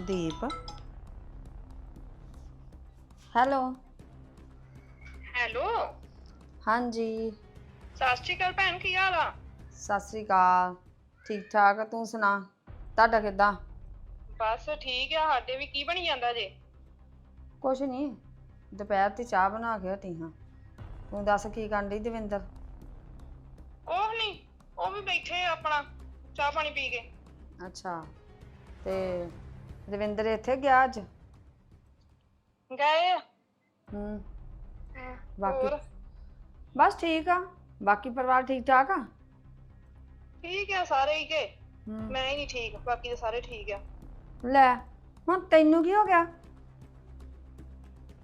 ਦੀਪ। Hello. Hello. ਹਾਂਜੀ। ਸਤਿ ਸ਼੍ਰੀ ਅਕਾਲ ਭੈਣ ਕੀ ਹਾਲ ਆ? ਸਤਿ ਸ੍ਰੀ ਅਕਾਲ। ਠੀਕ ਠਾਕ ਆ, ਤੂੰ ਸੁਣਾ? ਤੁਹਾਡਾ ਕਿੱਦਾਂ? ਬਸ ਠੀਕ ਆ ਸਾਡੇ ਵੀ ਕੀ ਬਣੀ ਜਾਂਦਾ ਜੇ? ਕੁਛ ਨਹੀਂ ਦੁਪਹਿਰ ਦੀ ਚਾਹ ਬਣਾ ਕੇ ਹਟੀ ਹਾਂ। ਤੂੰ ਦੱਸ ਕੀ ਕਰਨ ਡਈ ਦਵਿੰਦਰ? ਉਹ ਨਹੀਂ ਉਹ ਵੀ ਬੈਠੇ ਆ ਆਪਣਾ ਚਾਹ ਪਾਣੀ ਪੀ ਕੇ। ਅੱਛਾ ਤੇ ਦਵਿੰਦਰ ਇੱਥੇ ਗਿਆ ਅੱਜ? ਗਏ ਆ। ਹੂੰ। ਹਾਂ, ਬਾਕੀ ਹੋਰ? ਬਸ ਠੀਕ ਆ। ਬਾਕੀ ਪਰਿਵਾਰ ਠੀਕ ਠਾਕ ਆ? ਠੀਕ ਆ ਸਾਰੇ ਹੀ ਕੇ ਹੂੰ। ਮੈਂ ਹੀ ਨਹੀਂ ਠੀਕ ਬਾਕੀ ਤਾਂ ਸਾਰੇ ਠੀਕ ਆ। ਲੈ ਹੁਣ ਤੈਨੂੰ ਕੀ ਹੋ ਗਿਆ?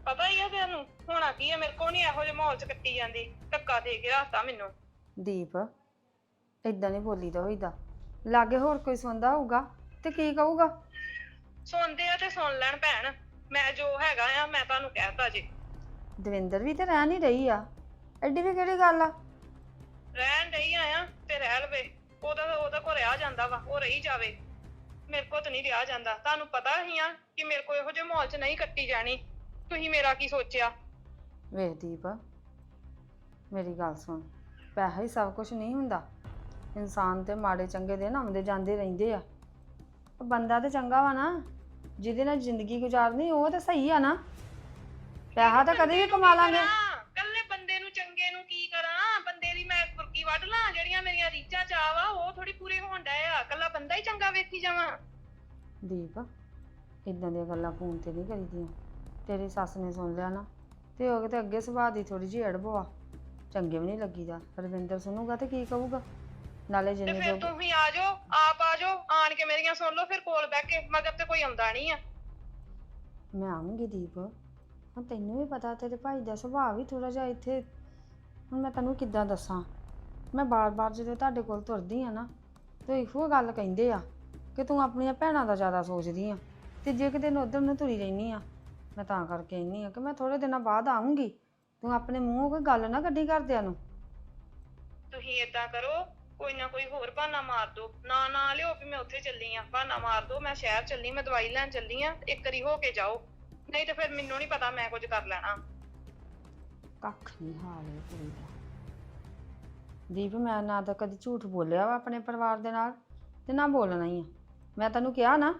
ਪਤਾ ਹੀ ਆ ਤੈਨੂੰ ਹੋਣਾ ਕੀ ਆ ਮੇਰੇ ਕੋਲ ਨਹੀਂ ਇਹੋ ਜਿਹੇ ਮਾਹੌਲ ਚ ਕੱਟੀ ਜਾਂਦੀ। ਧੱਕਾ ਦੇ ਕੇ ਰੱਖਤਾ ਮੈਨੂੰ। ਦੀਪ ਇਦਾਂ ਨਹੀਂ ਬੋਲੀਦਾ ਹੋਈਦਾ। ਲਾਗੇ ਹੋਰ ਕੋਈ ਸੁਣਦਾ ਹੋਊਗਾ ਤੇ ਕੀ ਕਹੂਗਾ? ਸੁਣਦੇ ਆ ਤੇ ਸੁਣ ਲੈਣ ਭੈਣ। ਮੈਂ ਜੋ ਹੈਗਾ ਆ ਮੈਂ ਤੁਹਾਨੂੰ ਕਹਿਤਾ ਜੀ। ਦਵਿੰਦਰ ਵੀ ਤੇ ਰਹਿ ਨਹੀਂ ਰਹੀ ਆ। ਐਡੀ ਵੀ ਕਿਹੜੀ ਗੱਲ ਆ? ਰਹਿਣ ਰਹੀ ਆਇਆ ਤੇ ਰਹਿ ਲਵੇ। ਉਹਦਾ ਉਹਦਾ ਕੋ ਰਿਹਾ ਜਾਂਦਾ ਵਾ ਉਹ ਰਹੀ ਜਾਵੇ। ਮੇਰੇ ਕੋ ਤਾਂ ਨਹੀਂ ਰਿਹਾ ਜਾਂਦਾ। ਤੁਹਾਨੂੰ ਪਤਾ ਹੀ ਆ ਕਿ ਮੇਰੇ ਕੋ ਇਹੋ ਜਿਹੇ ਮਾਹੌਲ 'ਚ ਨਹੀਂ ਕੱਟੀ ਜਾਣੀ। ਤੁਸੀਂ ਮੇਰਾ ਕੀ ਸੋਚਿਆ? ਵੇਖ ਦੀਪ ਮੇਰੀ ਗੱਲ ਸੁਣ। ਪੈਸਾ ਹੀ ਸਭ ਕੁਝ ਨਹੀਂ ਹੁੰਦਾ। ਇਨਸਾਨ ਤੇ ਮਾੜੇ ਚੰਗੇ ਦਿਨ ਆਉਂਦੇ ਜਾਂਦੇ ਰਹਿੰਦੇ ਆ। ਬੰਦਾ ਤੇ ਚੰਗਾ ਵਾ ਨਾ ਜਿਹਦੇ ਨਾਲ ਜ਼ਿੰਦਗੀ ਗੁਜ਼ਾਰਨੀ ਉਹ ਤਾਂ ਸਹੀ ਆ ਨਾ। ਪੈਸਾ ਤਾਂ ਕਦੇ ਵੀ ਕਮਾ ਲਾਂਗੇ। ਕੱਲੇ ਬੰਦੇ ਨੂੰ ਚੰਗੇ ਨੂੰ ਕੀ ਕਰਾਂ? ਬੰਦੇ ਦੀ ਮੈਂ ਫੁਰਕੀ ਵੱਢ ਲਾਂ ਜਿਹੜੀਆਂ ਮੇਰੀਆਂ ਰੀਚਾਂ ਚਾਹ ਵਾ ਉਹ ਥੋੜੀ ਪੂਰੇ ਹੋਣ ਡਏ ਆ। ਕੱਲਾ ਬੰਦਾ ਹੀ ਚੰਗਾ ਵੇਖੀ ਜਾਵਾਂ। ਦੀਪ ਇਦਾਂ ਦੀਆਂ ਗੱਲਾਂ ਫੋਨ ਤੇ ਨਹੀਂ ਕਰੀਦੀਆਂ। ਤੇਰੀ ਸੱਸ ਨੇ ਸੁਣ ਲਿਆ ਨਾ ਤੇ ਉਹ ਤੇ ਅੱਗੇ ਸੁਭਾਅ ਦੀ ਥੋੜੀ ਜਿਹੀ ਅੜਬਵਾ ਚੰਗੇ ਵੀ ਨਹੀਂ ਲੱਗੀਦਾ। ਰਵਿੰਦਰ ਸੁਣੂਗਾ ਤੇ ਕੀ ਕਹੂਗਾ? ਨਾਲੇ ਤੇ ਜਿੰਨੇ ਫਿਰ ਜੋ ਤੁਸੀਂ ਆ ਜਾਓ ਆਪ ਆ ਜਾਓ ਆਣ ਕੇ ਮੇਰੀਆਂ ਸੁਣ ਲਓ ਫਿਰ ਕੋਲ ਬਹਿ ਕੇ ਮਗਰ ਤੇ ਕੋਈ ਆਉਂਦਾ ਨਹੀਂ ਆ। ਮੈਂ ਆਉਂਗੀ ਦੀਪ। ਹੁਣ ਤੈਨੂੰ ਵੀ ਪਤਾ ਤੇਰੇ ਭਾਈ ਦਾ ਸੁਭਾਅ ਵੀ ਥੋੜਾ ਜਿਹਾ ਇੱਥੇ ਹੁਣ ਮੈਂ ਤੈਨੂੰ ਕਿੱਦਾਂ ਦੱਸਾਂ? ਮੈਂ ਬਾਰ-ਬਾਰ ਜਦੋਂ ਤੁਹਾਡੇ ਕੋਲ ਤੁਰਦੀ ਆ ਨਾ ਤੇ ਇਹੋ ਗੱਲ ਕਹਿੰਦੇ ਆ ਕਿ ਤੂੰ ਆਪਣੀਆਂ ਭੈਣਾਂ ਦਾ ਜ਼ਿਆਦਾ ਸੋਚਦੀ ਆ ਤੇ ਜੇ ਕਿਤੇ ਨੂੰ ਉਧਰ ਨੂੰ ਤੁਰੀ ਰਹਿਨੀ ਆ ਮੈਂ ਤਾਂ ਕਰਕੇ ਇੰਨੀ ਆ ਕਿ ਮੈਂ ਥੋੜੇ ਦਿਨਾਂ ਬਾਅਦ ਆਉਂਗੀ ਤੂੰ ਆਪਣੇ ਮੂੰਹੋਂ ਕੋਈ ਗੱਲ ਨਾ ਕੱਢੀ ਕਰਦਿਆਂ ਨੂੰ। ਤੁਸੀਂ ਏਦਾਂ ਕਰੋ ਕੋਈ ਨਾ ਕੋਈ ਹੋਰ ਬਹਾਨਾ ਮਾਰ ਦਿਓ ਨਾ ਨਾ ਲਿਓ ਵੀ ਮੈਂ ਉੱਥੇ ਚੱਲੀ ਆ। ਬਹਾਨਾ ਮਾਰ ਦਿਓ ਮੈਂ ਸ਼ਹਿਰ ਚੱਲੀ, ਮੈਂ ਦਵਾਈ ਲੈਣ ਚੱਲੀ ਆ। ਇੱਕ ਵਾਰੀ ਹੋ ਕੇ ਜਾਓ। ਨਹੀਂ ਤੇ ਫਿਰ ਮੈਨੂੰ ਨਹੀਂ ਪਤਾ ਮੈਂ ਕੁਝ ਕਰ ਲੈਣਾ। ਕੱਖ ਨਹੀਂ ਹਾਲ ਇਹ ਕੁੜੀ ਦਾ। ਦੀਪ, ਮੈਂ ਨਾ ਤਾਂ ਕਦੀ ਝੂਠ ਬੋਲਿਆ ਵਾ ਆਪਣੇ ਪਰਿਵਾਰ ਦੇ ਨਾਲ ਤੇ ਨਾ ਬੋਲਣਾ ਹੀ ਆ। ਮੈਂ ਤੈਨੂੰ ਕਿਹਾ ਨਾ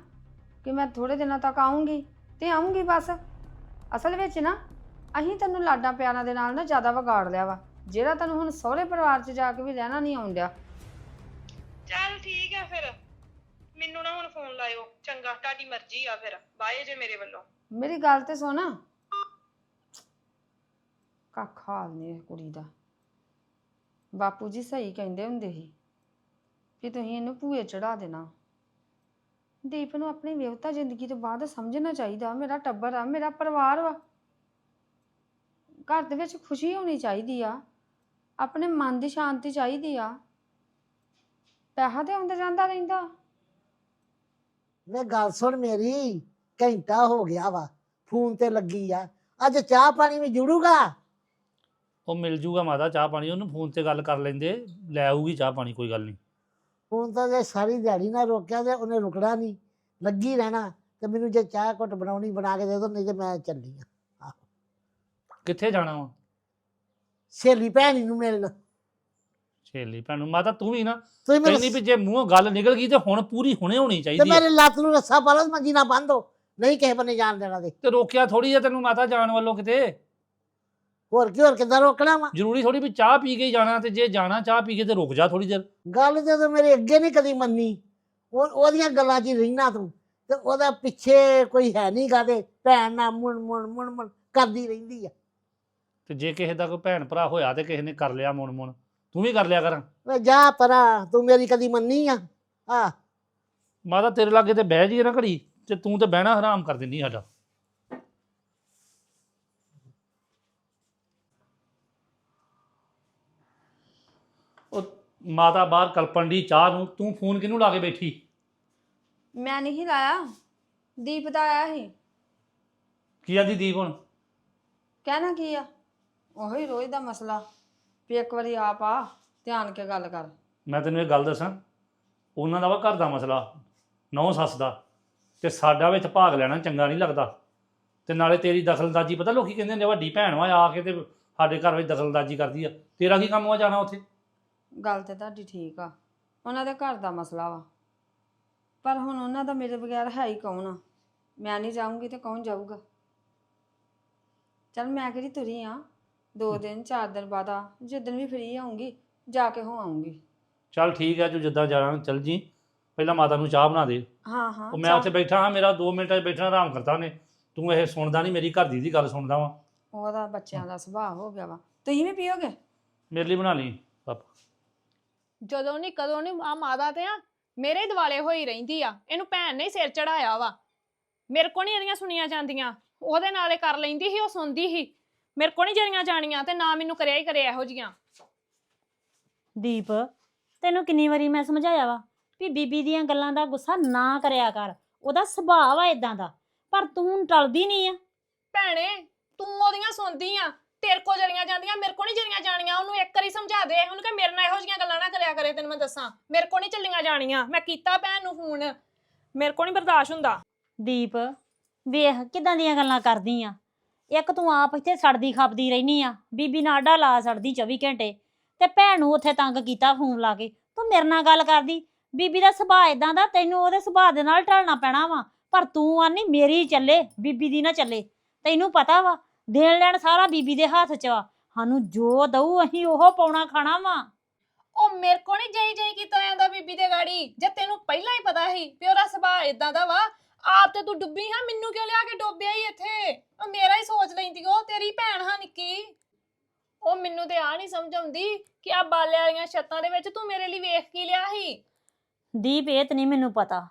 ਕਿ ਮੈਂ ਥੋੜੇ ਦਿਨਾਂ ਤੱਕ ਆਉਂਗੀ ਤੇ ਆਉਂਗੀ ਬਸ। ਅਸਲ ਵਿੱਚ ਨਾ ਅਸੀਂ ਤੈਨੂੰ ਲਾਡਾਂ ਪਿਆਰਾਂ ਦੇ ਨਾਲ ਨਾ ਜ਼ਿਆਦਾ ਵਿਗਾੜ ਲਿਆ ਵਾ। ਜਿਹੜਾ ਤੈਨੂੰ ਹੁਣ ਸਹੁਰੇ ਪਰਿਵਾਰ 'ਚ ਜਾ ਕੇ ਵੀ ਰਹਿਣਾ ਨਹੀਂ ਆਉਂਦਿਆ ਚੱਲ ਠੀਕ ਆ ਫਿਰ। ਮੈਨੂੰ ਨਾ ਹੁਣ ਫੋਨ ਲਾਇਓ। ਚੰਗਾ, ਤੁਹਾਡੀ ਮਰਜ਼ੀ ਆ ਫਿਰ। ਬਾਏ ਜੇ ਮੇਰੇ ਵੱਲੋਂ। ਮੇਰੀ ਗੱਲ ਤੇ ਸੁਣ। ਕੱਖ ਹਾਲ ਨਹੀਂ ਇਹ ਕੁੜੀ ਦਾ। ਬਾਪੂ ਜੀ ਸਹੀ ਕਹਿੰਦੇ ਹੁੰਦੇ ਸੀ ਕਿ ਤੁਸੀਂ ਇਹਨੂੰ ਭੂਏ ਚੜਾ ਦੇਣਾ। ਦੀਪ ਨੂੰ ਆਪਣੀ ਵਿਵਤਾ ਜ਼ਿੰਦਗੀ ਤੋਂ ਬਾਅਦ ਸਮਝਣਾ ਚਾਹੀਦਾ। ਮੇਰਾ ਟੱਬਰ ਆ, ਮੇਰਾ ਪਰਿਵਾਰ ਵਾ। ਘਰ ਦੇ ਵਿੱਚ ਖੁਸ਼ੀ ਹੋਣੀ ਚਾਹੀਦੀ ਆ। ਆਪਣੇ ਮਨ ਦੀ ਸ਼ਾਂਤੀ ਚਾਹੀਦੀ ਆ। ਪੈਸਾ ਤੇ ਆਉਂਦਾ ਜਾਂਦਾ ਰਹਿੰਦਾ। ਵੇ ਗੱਲ ਸੁਣ ਮੇਰੀ ਘੰਟਾ ਹੋ ਗਿਆ ਵਾ ਫੋਨ ਤੇ ਲੱਗੀ ਆ। ਅੱਜ ਚਾਹ ਪਾਣੀ ਵੀ ਜੁੜੂਗਾ? ਉਹ ਮਿਲ ਜੂਗਾ ਮਾਤਾ ਚਾਹ ਪਾਣੀ ਉਹਨੂੰ ਫੋਨ ਤੇ ਗੱਲ ਕਰ ਲੈਂਦੇ ਲੈ ਆਊਗੀ ਚਾਹ ਪਾਣੀ ਕੋਈ ਗੱਲ ਨਹੀਂ। ਫੋਨ ਤਾਂ ਜੇ ਸਾਰੀ ਦਿਹਾੜੀ ਨਾ ਰੋਕਿਆ ਤੇ ਉਹਨੇ ਰੁਕਣਾ ਨਹੀਂ ਲੱਗੀ ਰਹਿਣਾ ਤੇ ਮੈਨੂੰ ਜੇ ਚਾਹ ਘੁੱਟ ਬਣਾਉਣੀ ਬਣਾ ਕੇ ਦੇ ਦੋ ਨਹੀਂ ਤੇ ਮੈਂ ਚੱਲੀ ਆ। ਕਿੱਥੇ ਜਾਣਾ ਵਾ? ਸਹੇਲੀ ਭੈਣੀ ਨੂੰ ਮਿਲਣ। ਛੇਲੀ ਭੈਣ ਨੂੰ। ਮਾਤਾ ਤੂੰ ਵੀ ਨਾ ਤੁਸੀਂ ਕਹਿੰਦੀ ਵੀ ਜੇ ਮੂੰਹੋਂ ਗੱਲ ਨਿਕਲ ਗਈ ਤੇ ਹੁਣ ਪੂਰੀ ਹੁਣੇ ਹੋਣੀ ਤੇ ਚਾਹੀਦੀ ਹੈ। ਮੇਰੇ ਲੱਤ ਨੂੰ ਰੱਸਾ ਪਾ ਲਓ ਤੇ ਮੰਜੀ ਨਾ ਬੰਨ੍ਹੋ ਨਹੀਂ ਕਿਸੇ ਬੰਨੇ ਜਾਣ ਦੇਣਾ ਤੇ। ਤੇ ਰੋਕਿਆ ਥੋੜੀ ਹੈ ਤੈਨੂੰ ਮਾਤਾ ਜਾਣ ਵੱਲੋਂ ਕਿਤੇ? ਹੋਰ ਕੀ ਹੋਰ ਕਿੱਦਾਂ ਰੋਕਣਾ ਵਾ? ਜ਼ਰੂਰੀ ਥੋੜੀ ਵੀ ਚਾਹ ਪੀ ਕੇ ਹੀ ਜਾਣਾ ਤੇ ਜੇ ਜਾਣਾ ਚਾਹ ਪੀ ਕੇ ਤੇ ਰੁਕ ਜਾ ਥੋੜੀ ਦੇਰ। ਗੱਲ ਤੇ ਤਾਂ ਮੇਰੇ ਅੱਗੇ ਨਹੀਂ ਕਦੀ ਮੰਨੀ। ਉਹ ਉਹਦੀਆਂ ਗੱਲਾਂ 'ਚ ਹੀ ਰਹਿਣਾ ਤੂੰ। ਤੇ ਉਹਦਾ ਪਿੱਛੇ ਕੋਈ ਹੈ ਨਹੀਂ ਗਾ ਤੇ ਭੈਣ ਨਾਲ ਮੁਣ ਮੁਣ ਮੁਣ ਮੁਣ ਕਰਦੀ ਰਹਿੰਦੀ ਆ। ਤੇ ਜੇ ਕਿਸੇ ਦਾ ਕੋਈ ਭੈਣ ਭਰਾ ਹੋਇਆ ਤੇ ਕਿਸੇ ਨੇ ਕਰ ਲਿਆ ਮੁਣ ਮੁਣ ਤੂੰ ਵੀ ਕਰ ਲਿਆ ਕਰ। ਵੇ ਜਾ ਪਰਾਂ ਤੂੰ ਮੇਰੀ ਕਦੀ ਮੰਨੀ ਆ। ਆ। ਮਾਤਾ ਤੇਰੇ ਲਾਗੇ ਤੇ ਬਹਿ ਜੀ ਨਾ ਘੜੀ ਤੇ ਤੂੰ ਤੇ ਬਹਿਣਾ ਹਰਾਮ ਕਰ ਦਿੰਦੀ ਸਾਡਾ। ਉਹ ਮਾਤਾ ਬਾਹਰ ਕਲਪਣ ਦੀ ਚਾਹ ਨੂੰ ਤੂੰ ਫੋਨ ਕਿਹਨੂੰ ਲਾ ਕੇ ਬੈਠੀ? ਮੈਂ ਨਹੀਂ ਲਾਇਆ। ਦੀਪ ਦਾ ਆਇਆ ਸੀ। ਕੀ ਆਂਦੀ ਦੀਪ ਹੁਣ? ਕਹਿਣਾ ਕੀ ਆ? ਉਹੀ ਰੋਜ਼ ਦਾ ਮਸਲਾ। ਵੀ ਇੱਕ ਵਾਰੀ ਆਪ ਆ ਧਿਆਨ ਕੇ ਗੱਲ ਕਰ। ਮੈਂ ਤੈਨੂੰ ਇਹ ਗੱਲ ਦੱਸਾਂ ਉਹਨਾਂ ਦਾ ਵਾ ਘਰ ਦਾ ਮਸਲਾ ਨੌ ਸੱਸ ਦਾ ਤੇ ਸਾਡਾ ਵਿੱਚ ਭਾਗ ਲੈਣਾ ਚੰਗਾ ਨਹੀਂ ਲੱਗਦਾ। ਤੇ ਨਾਲੇ ਤੇਰੀ ਦਖਲਅੰਦਾਜ਼ੀ ਪਤਾ ਲੋਕੀ ਕਹਿੰਦੇ ਨੇ ਵੱਡੀ ਭੈਣ ਵਾ ਆ ਕੇ ਤੇ ਸਾਡੇ ਘਰ ਵਿੱਚ ਦਖਲਅੰਦਾਜ਼ੀ ਕਰਦੀ ਆ। ਤੇਰਾ ਕੀ ਕੰਮ ਆ ਜਾਣਾ ਉੱਥੇ? ਗੱਲ ਤੇ ਤੁਹਾਡੀ ਠੀਕ ਆ ਉਹਨਾਂ ਦੇ ਘਰ ਦਾ ਮਸਲਾ ਵਾ। ਪਰ ਹੁਣ ਉਹਨਾਂ ਦਾ ਮੇਰੇ ਬਗੈਰ ਹੈ ਹੀ ਕੌਣ ਆ? ਮੈਂ ਨਹੀਂ ਜਾਊਂਗੀ ਤੇ ਕੌਣ ਜਾਊਗਾ? ਚਲ ਮੈਂ ਕਿਹੜੀ ਤੁਰੀ ਆ? ਦੋ ਦਿਨ ਚਾਰ ਦਿਨ ਬਾਅਦ ਆ ਜਿੱਦਣ ਵੀ ਫ੍ਰੀ ਆਉਂਗੀ ਜਾ ਕੇ ਹੋ ਆਉਂਗੀ ਚੱਲ ਠੀਕ ਆ ਜੋ ਜਿੱਦਾਂ ਜਾਣਾ ਚੱਲ ਜੀ। ਪਹਿਲਾਂ ਮਾਤਾ ਨੂੰ ਚਾਹ ਬਣਾ ਦੇ। ਹਾਂ ਹਾਂ ਉਹ ਮੈਂ ਉੱਥੇ ਬੈਠਾ ਹਾਂ ਮੇਰਾ 2 ਮਿੰਟ ਬੈਠਣਾ ਆਰਾਮ ਕਰਤਾ ਉਹਨੇ। ਤੂੰ ਇਹ ਸੁਣਦਾ ਨਹੀਂ ਮੇਰੀ ਘਰ ਦੀ ਦੀ ਗੱਲ ਸੁਣਦਾ ਵਾ। ਉਹਦਾ ਬੱਚਿਆਂ ਦਾ ਸੁਭਾਅ ਹੋ ਗਿਆ ਵਾ। ਤੁਸੀਂ ਵੀ ਪੀਓਗੇ? ਮੇਰੇ ਲਈ ਬਣਾ ਲਈ ਪਾਪਾ। ਜਦੋਂ ਨਹੀਂ ਕਦੋਂ ਨਹੀਂ ਆ ਮਾਦਾ ਤੇ ਆ ਮੇਰੇ ਦਿਵਾਲੇ ਹੋਈ ਰਹਿੰਦੀ ਆ। ਇਹਨੂੰ ਭੈਣ ਨੇ ਹੀ ਸਿਰ ਚੜਾਇਆ ਵਾ। ਮੇਰੇ ਕੋ ਨਹੀਂ ਇਹਦੀਆਂ ਸੁਣੀਆਂ ਜਾਂਦੀਆਂ। ਉਹਦੇ ਨਾਲੇ ਕਰ ਲੈਂਦੀ ਸੀ ਉਹ ਸੁਣਦੀ ਸੀ। ਮੇਰੇ ਕੋ ਨਹੀਂ ਜਰੀਆਂ ਜਾਣੀਆਂ ਤੇ ਨਾ ਮੈਨੂੰ ਕਰਿਆ ਹੀ ਕਰਿਆ ਇਹੋ ਜੀਆਂ ਦੀਪ ਤੈਨੂੰ ਕਿੰਨੀ ਵਾਰੀ ਮੈਂ ਸਮਝਾਇਆ ਵਾ ਵੀ ਬੀਬੀ ਦੀਆਂ ਗੱਲਾਂ ਦਾ ਗੁੱਸਾ ਨਾ ਕਰਿਆ ਕਰ। ਉਹਦਾ ਸੁਭਾਅ ਵਾ ਇਦਾਂ ਦਾ ਪਰ ਤੂੰ ਟਲਦੀ ਨਹੀਂ ਆ। ਭੈਣੇ ਤੂੰ ਉਹਦੀਆਂ ਸੁਣਦੀ ਆ ਤੇਰੇ ਕੋ ਜਰੀਆਂ ਜਾਂਦੀਆਂ ਮੇਰੇ ਕੋ ਨਹੀਂ ਜਰੀਆਂ ਜਾਣੀਆਂ ਉਹਨੂੰ ਇੱਕ ਵਾਰੀ ਸਮਝਾ ਦੇ ਉਹਨੂੰ ਕਿ ਮੇਰੇ ਨਾਲ ਇਹੋ ਜੀਆਂ ਗੱਲਾਂ ਨਾ ਕਰਿਆ ਕਰੇ ਤੈਨੂੰ ਮੈਂ ਦੱਸਾਂ। ਮੇਰੇ ਕੋ ਨਹੀਂ ਚੱਲੀਆਂ ਜਾਣੀਆਂ ਮੈਂ ਕੀਤਾ ਭੈਣ ਨੂੰ ਫੋਨ ਮੇਰੇ ਕੋ ਨਹੀਂ ਬਰਦਾਸ਼ਤ ਹੁੰਦਾ। ਦੀਪ ਵੇਖ ਕਿਦਾਂ ਦੀਆਂ ਗੱਲਾਂ ਕਰਦੀ ਆ। ਇੱਕ ਤੂੰ ਆਪ ਇੱਥੇ ਸੜਦੀ ਖਾਪਦੀ ਰਹਿਨੀ ਆ, ਬੀਬੀ ਨਾਲ ਲਾ ਸੜਦੀ 24 ਘੰਟੇ। ਤੇ ਭੈਣ ਨੂੰ ਉੱਥੇ ਤੰਗ ਕੀਤਾ ਫੋਨ ਲਾ ਕੇ। ਤੂੰ ਮੇਰੇ ਨਾਲ ਗੱਲ ਕਰਦੀ, ਬੀਬੀ ਦਾ ਸੁਭਾਅ ਇਦਾਂ ਦਾ, ਤੈਨੂੰ ਉਹਦੇ ਸੁਭਾਅ ਦੇ ਨਾਲ ਢਲਣਾ ਪੈਣਾ ਵਾ। ਪਰ ਤੂੰ ਆਨੀ ਮੇਰੀ ਚੱਲੇ, ਬੀਬੀ ਦੀ ਨਾ ਚੱਲੇ। ਤੈਨੂੰ ਪਤਾ ਵਾ, ਦੇਣ ਲੈਣ ਸਾਰਾ ਬੀਬੀ ਦੇ ਹੱਥ 'ਚ ਵਾ। ਸਾਨੂੰ ਜੋ ਦਊ, ਅਸੀਂ ਉਹ ਪਾਉਣਾ ਖਾਣਾ ਵਾ। ਉਹ ਮੇਰੇ ਕੋ ਨਹੀਂ ਜਈ ਜਈ ਕੀਤਾ ਜਾਂਦਾ ਬੀਬੀ ਦੇ ਗਾੜੀ। ਜੇ ਤੈਨੂੰ ਪਹਿਲਾਂ ਹੀ ਪਤਾ ਸੀ ਵੀ ਉਹਦਾ ਸੁਭਾਅ ਇਦਾਂ ਦਾ ਵਾ ਆਪ ਤੇ ਤੂੰ ਡੁੱਬੀ ਹਾਂ, ਮੈਨੂੰ ਕਿਉਂ ਲਿਆ ਕੇ ਡੋਬਿਆ ਹੀ ਇੱਥੇ? ਉਹ ਮੇਰਾ ਹੀ ਸੋਚ ਲੈਂਦੀ, ਉਹ ਤੇਰੀ ਭੈਣ ਹਾਂ ਨਿੱਕੀ। ਉਹ ਮੈਨੂੰ ਤੇ ਆ ਨਹੀਂ ਸਮਝ ਆਉਂਦੀ ਕਿ ਆ ਬਾਲੇ ਵਾਲੀਆਂ ਛੱਤਾਂ ਦੇ ਵਿੱਚ ਤੂੰ ਮੇਰੇ ਲਈ ਵੇਖ ਕੀ ਲਿਆ ਸੀ। ਦੀਪ, ਇਹ ਤੇ ਨਹੀਂ ਮੈਨੂੰ ਪਤਾ।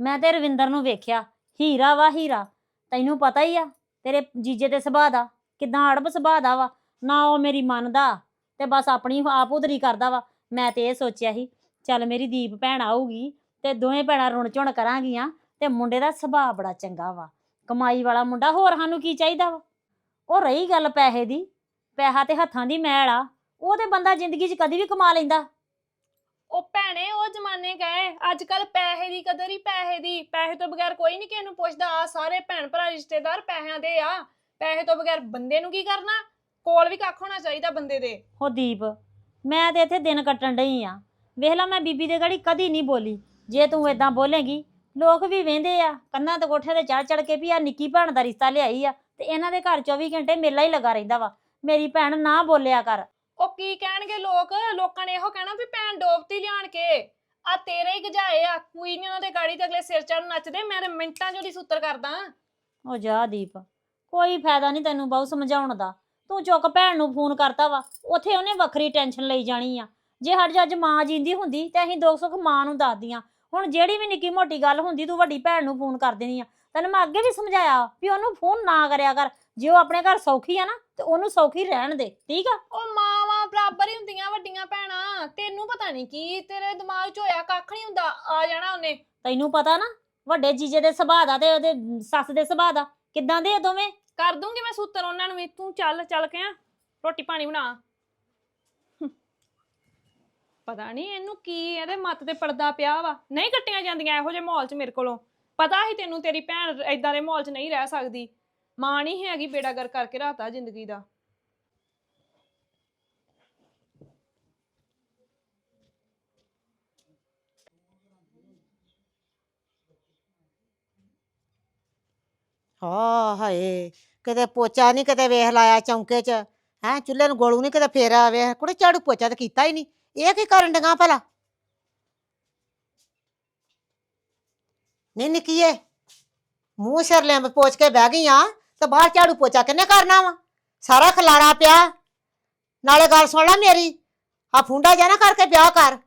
ਮੈਂ ਤੇ ਰਵਿੰਦਰ ਨੂੰ ਵੇਖਿਆ, ਹੀਰਾ ਵਾ ਹੀਰਾ। ਤੈਨੂੰ ਪਤਾ ਹੀ ਆ, ਤੇਰੇ ਜੀਜੇ ਦੇ ਸੁਭਾਅ ਦਾ, ਕਿਦਾਂ ਅੜਬ ਸੁਭਾਅ ਦਾ ਵਾ। ਨਾ ਉਹ ਮੇਰੀ ਮੰਨਦਾ ਤੇ ਬਸ ਆਪਣੀ ਆਪ ਉਧਰੀ ਕਰਦਾ ਵਾ। ਮੈਂ ਤੇ ਇਹ ਸੋਚਿਆ ਸੀ, ਚੱਲ ਮੇਰੀ ਦੀਪ ਭੈਣ ਆਊਗੀ, ਤੇ ਦੋਵੇਂ ਭੈਣਾਂ ਰੁਣ ਝੁਣ ਕਰਾਂਗੀਆਂ। ਤੇ ਮੁੰਡੇ ਦਾ ਸੁਭਾਅ ਬੜਾ ਚੰਗਾ ਵਾ। ਕਮਾਈ ਵਾਲਾ ਮੁੰਡਾ ਹੋਰ ਸਾਨੂੰ ਕੀ ਚਾਹੀਦਾ ਵਾ? ਉਹ ਰਹੀ ਗੱਲ ਪੈਸੇ ਦੀ ਪੈਸਾ ਤੇ ਹੱਥਾਂ ਦੀ ਮੈਲ ਆ ਉਹ ਤੇ ਬੰਦਾ ਜ਼ਿੰਦਗੀ 'ਚ ਕਦੀ ਵੀ ਕਮਾ ਲੈਂਦਾ। ਉਹ ਭੈਣੇ ਉਹ ਜ਼ਮਾਨੇ ਗਏ ਅੱਜ ਕੱਲ ਪੈਸੇ ਦੀ ਕਦਰ ਹੀ ਪੈਸੇ ਦੀ ਪੈਸੇ ਤੋਂ ਬਗੈਰ ਕੋਈ ਨਹੀਂ ਕਿਸੇ ਨੂੰ ਪੁੱਛਦਾ ਆ ਸਾਰੇ ਭੈਣ ਭਰਾ ਰਿਸ਼ਤੇਦਾਰ ਪੈਸਿਆਂ ਦੇ ਆ ਪੈਸੇ ਤੋਂ ਬਗੈਰ ਬੰਦੇ ਨੂੰ ਕੀ ਕਰਨਾ? ਕੋਲ ਵੀ ਕੱਖ ਹੋਣਾ ਚਾਹੀਦਾ ਬੰਦੇ ਦੇ। ਉਹ ਦੀਪ ਮੈਂ ਤੇ ਇੱਥੇ ਦਿਨ ਕੱਟਣ ਡਈ ਆ। ਵੇਖ ਲਾ ਮੈਂ ਬੀਬੀ ਦੇ ਗੜੀ ਕਦੀ ਨਹੀਂ ਬੋਲੀ। ਜੇ ਤੂੰ ਇਦਾਂ ਬੋਲੇਗੀ ਲੋਕ ਵੀ ਵੇਂਦੇ ਆ ਕੰਨਾਂ ਤੇ ਕੋਠੇ ਤੇ ਚੜ ਚੜ ਕੇ ਵੀ ਆ ਨਿੱਕੀ ਭੈਣ ਦਾ ਰਿਸ਼ਤਾ ਲਿਆਈ ਆ ਤੇ ਇਹਨਾਂ ਦੇ ਘਰ 24 ਘੰਟੇ ਮੇਲਾ ਹੀ ਲੱਗਾ ਰਹਿੰਦਾ ਵਾ। ਮੇਰੀ ਭੈਣ ਨਾ ਬੋਲਿਆ ਕਰ। ਉਹ ਕੀ ਕਹਿਣਗੇ ਲੋਕ? ਲੋਕਾਂ ਨੇ ਇਹੋ ਕਹਿਣਾ ਵੀ ਭੈਣ ਡੋਬਤੀ ਲਿਆਣ ਕੇ। ਆ ਤੇਰੇ ਹੀ ਗਜਾਏ ਆ ਕੋਈ ਨਹੀਂ ਉਹਨਾਂ ਦੇ ਗਾੜੀ ਤੇ ਅਗਲੇ ਸਿਰ ਚੜ੍ਹ ਨੱਚਦੇ ਮੈਂ ਮਿੰਟਾਂ 'ਚ ਉਹਦੀ ਸੂਤਰ ਕਰਦਾ। ਉਹ ਜਾ ਦੀਪ ਕੋਈ ਫਾਇਦਾ ਨਹੀਂ ਤੈਨੂੰ ਬਹੁਤ ਸਮਝਾਉਣ ਦਾ। ਤੂੰ ਚੁੱਕ ਭੈਣ ਨੂੰ ਫੋਨ ਕਰਤਾ ਵਾ ਉੱਥੇ ਉਹਨੇ ਵੱਖਰੀ ਟੈਨਸ਼ਨ ਲਈ ਜਾਣੀ ਆ। ਜੇ ਸਾਡੇ ਜੱਜ ਮਾਂ ਜਿੰਦੀ ਹੁੰਦੀ ਤੇ ਅਸੀਂ ਦੁੱਖ ਸੁੱਖ ਮਾਂ ਨੂੰ ਦੱਸਦੀਆਂ। ਹੁਣ ਜਿਹੜੀ ਵੀ ਨਿੱਕੀ ਮੋਟੀ ਗੱਲ ਹੁੰਦੀ ਤੂੰ ਵੱਡੀ ਭੈਣ ਨੂੰ ਫੋਨ ਕਰ ਦੇਣੀ ਆ। ਤੈਨੂੰ ਮੈਂ ਅੱਗੇ ਵੀ ਸਮਝਾਇਆ ਵੀ ਉਹਨੂੰ ਫੋਨ ਨਾ ਕਰਿਆ ਕਰ। ਜੇ ਉਹ ਆਪਣੇ ਘਰ ਸੌਖੀ ਆ ਨਾ ਤੇ ਉਹਨੂੰ ਸੌਖੀ ਰਹਿਣ ਦੇ ਠੀਕ ਆ? ਉਹ ਮਾਵਾਂ ਬਰਾਬਰ ਹੀ ਹੁੰਦੀਆਂ ਵੱਡੀਆਂ ਭੈਣਾਂ। ਤੈਨੂੰ ਪਤਾ ਨਹੀਂ ਕੀ ਤੇਰੇ ਦਿਮਾਗ 'ਚ ਹੋਇਆ ਕੱਖ ਨਹੀਂ ਹੁੰਦਾ ਆ ਜਾਣਾ ਉਹਨੇ। ਤੈਨੂੰ ਪਤਾ ਨਾ ਵੱਡੇ ਜੀਜੇ ਦੇ ਸੁਭਾਅ ਦਾ ਤੇ ਉਹਦੇ ਸੱਸ ਦੇ ਸੁਭਾਅ ਦਾ। ਕਿੱਦਾਂ ਦੇ ਆ ਦੋਵੇਂ? ਕਰ ਦੂੰਗੀ ਮੈਂ ਸੂਤਰ ਉਹਨਾਂ ਨੂੰ ਵੀ। ਤੂੰ ਚੱਲ ਚੱਲ ਕੇ ਆ। ਰੋਟੀ ਪਾਣੀ ਬਣਾ। ਪਤਾ ਨਹੀਂ ਇਹਨੂੰ ਕੀ ਇਹਦੇ ਮੱਤ ਤੇ ਪਰਦਾ ਪਿਆ ਵਾ। ਨਹੀਂ ਕੱਟੀਆਂ ਜਾਂਦੀਆਂ ਇਹੋ ਜਿਹੇ ਮਾਹੌਲ 'ਚ ਮੇਰੇ ਕੋਲੋਂ। ਪਤਾ ਹੀ ਤੈਨੂੰ ਤੇਰੀ ਭੈਣ ਇਦਾਂ ਦੇ ਮਾਹੌਲ 'ਚ ਨਹੀਂ ਰਹਿ ਸਕਦੀ। ਮਾਂ ਨਹੀਂ ਹੈਗੀ ਬੇੜਾਗਰ ਕਰਕੇ ਰਾਤਾ ਜ਼ਿੰਦਗੀ ਦਾ। ਹਾਂ ਹਾਏ, ਕਿਤੇ ਪੋਚਾ ਨਹੀਂ ਕਿਤੇ ਵੇਖ ਲਾਇਆ ਚੌਂਕੇ 'ਚ। ਹੈ, ਚੁੱਲ੍ਹੇ ਨੂੰ ਗੋਲੂ ਨਹੀਂ ਕਿਤੇ ਫੇਰਿਆ ਵੇਖ। ਕੁੜੇ ਝਾੜੂ ਪੋਚਾ ਤਾਂ ਕੀਤਾ ਹੀ ਨਹੀਂ ਇਹ ਕੀ ਕਰਨ ਡਗਾ ਭਲਾ? ਨਹੀਂ ਨਿੱਕੀਏ, ਮੂੰਹ ਸਿਰ ਲਿੰਬ ਪੋਚ ਕੇ ਬਹਿ ਗਈ ਆ, ਤੇ ਬਾਹਰ ਝਾੜੂ ਪੋਚਾ ਕਿੰਨੇ ਕਰਨਾ ਵਾ? ਸਾਰਾ ਖਲਾਰਾ ਪਿਆ। ਨਾਲੇ ਗੱਲ ਸੁਣ ਲੈ ਮੇਰੀ, ਆ ਫੁੰਡਾ ਜਾ ਨਾ ਕਰਕੇ ਵਿਆਹ ਕਰ,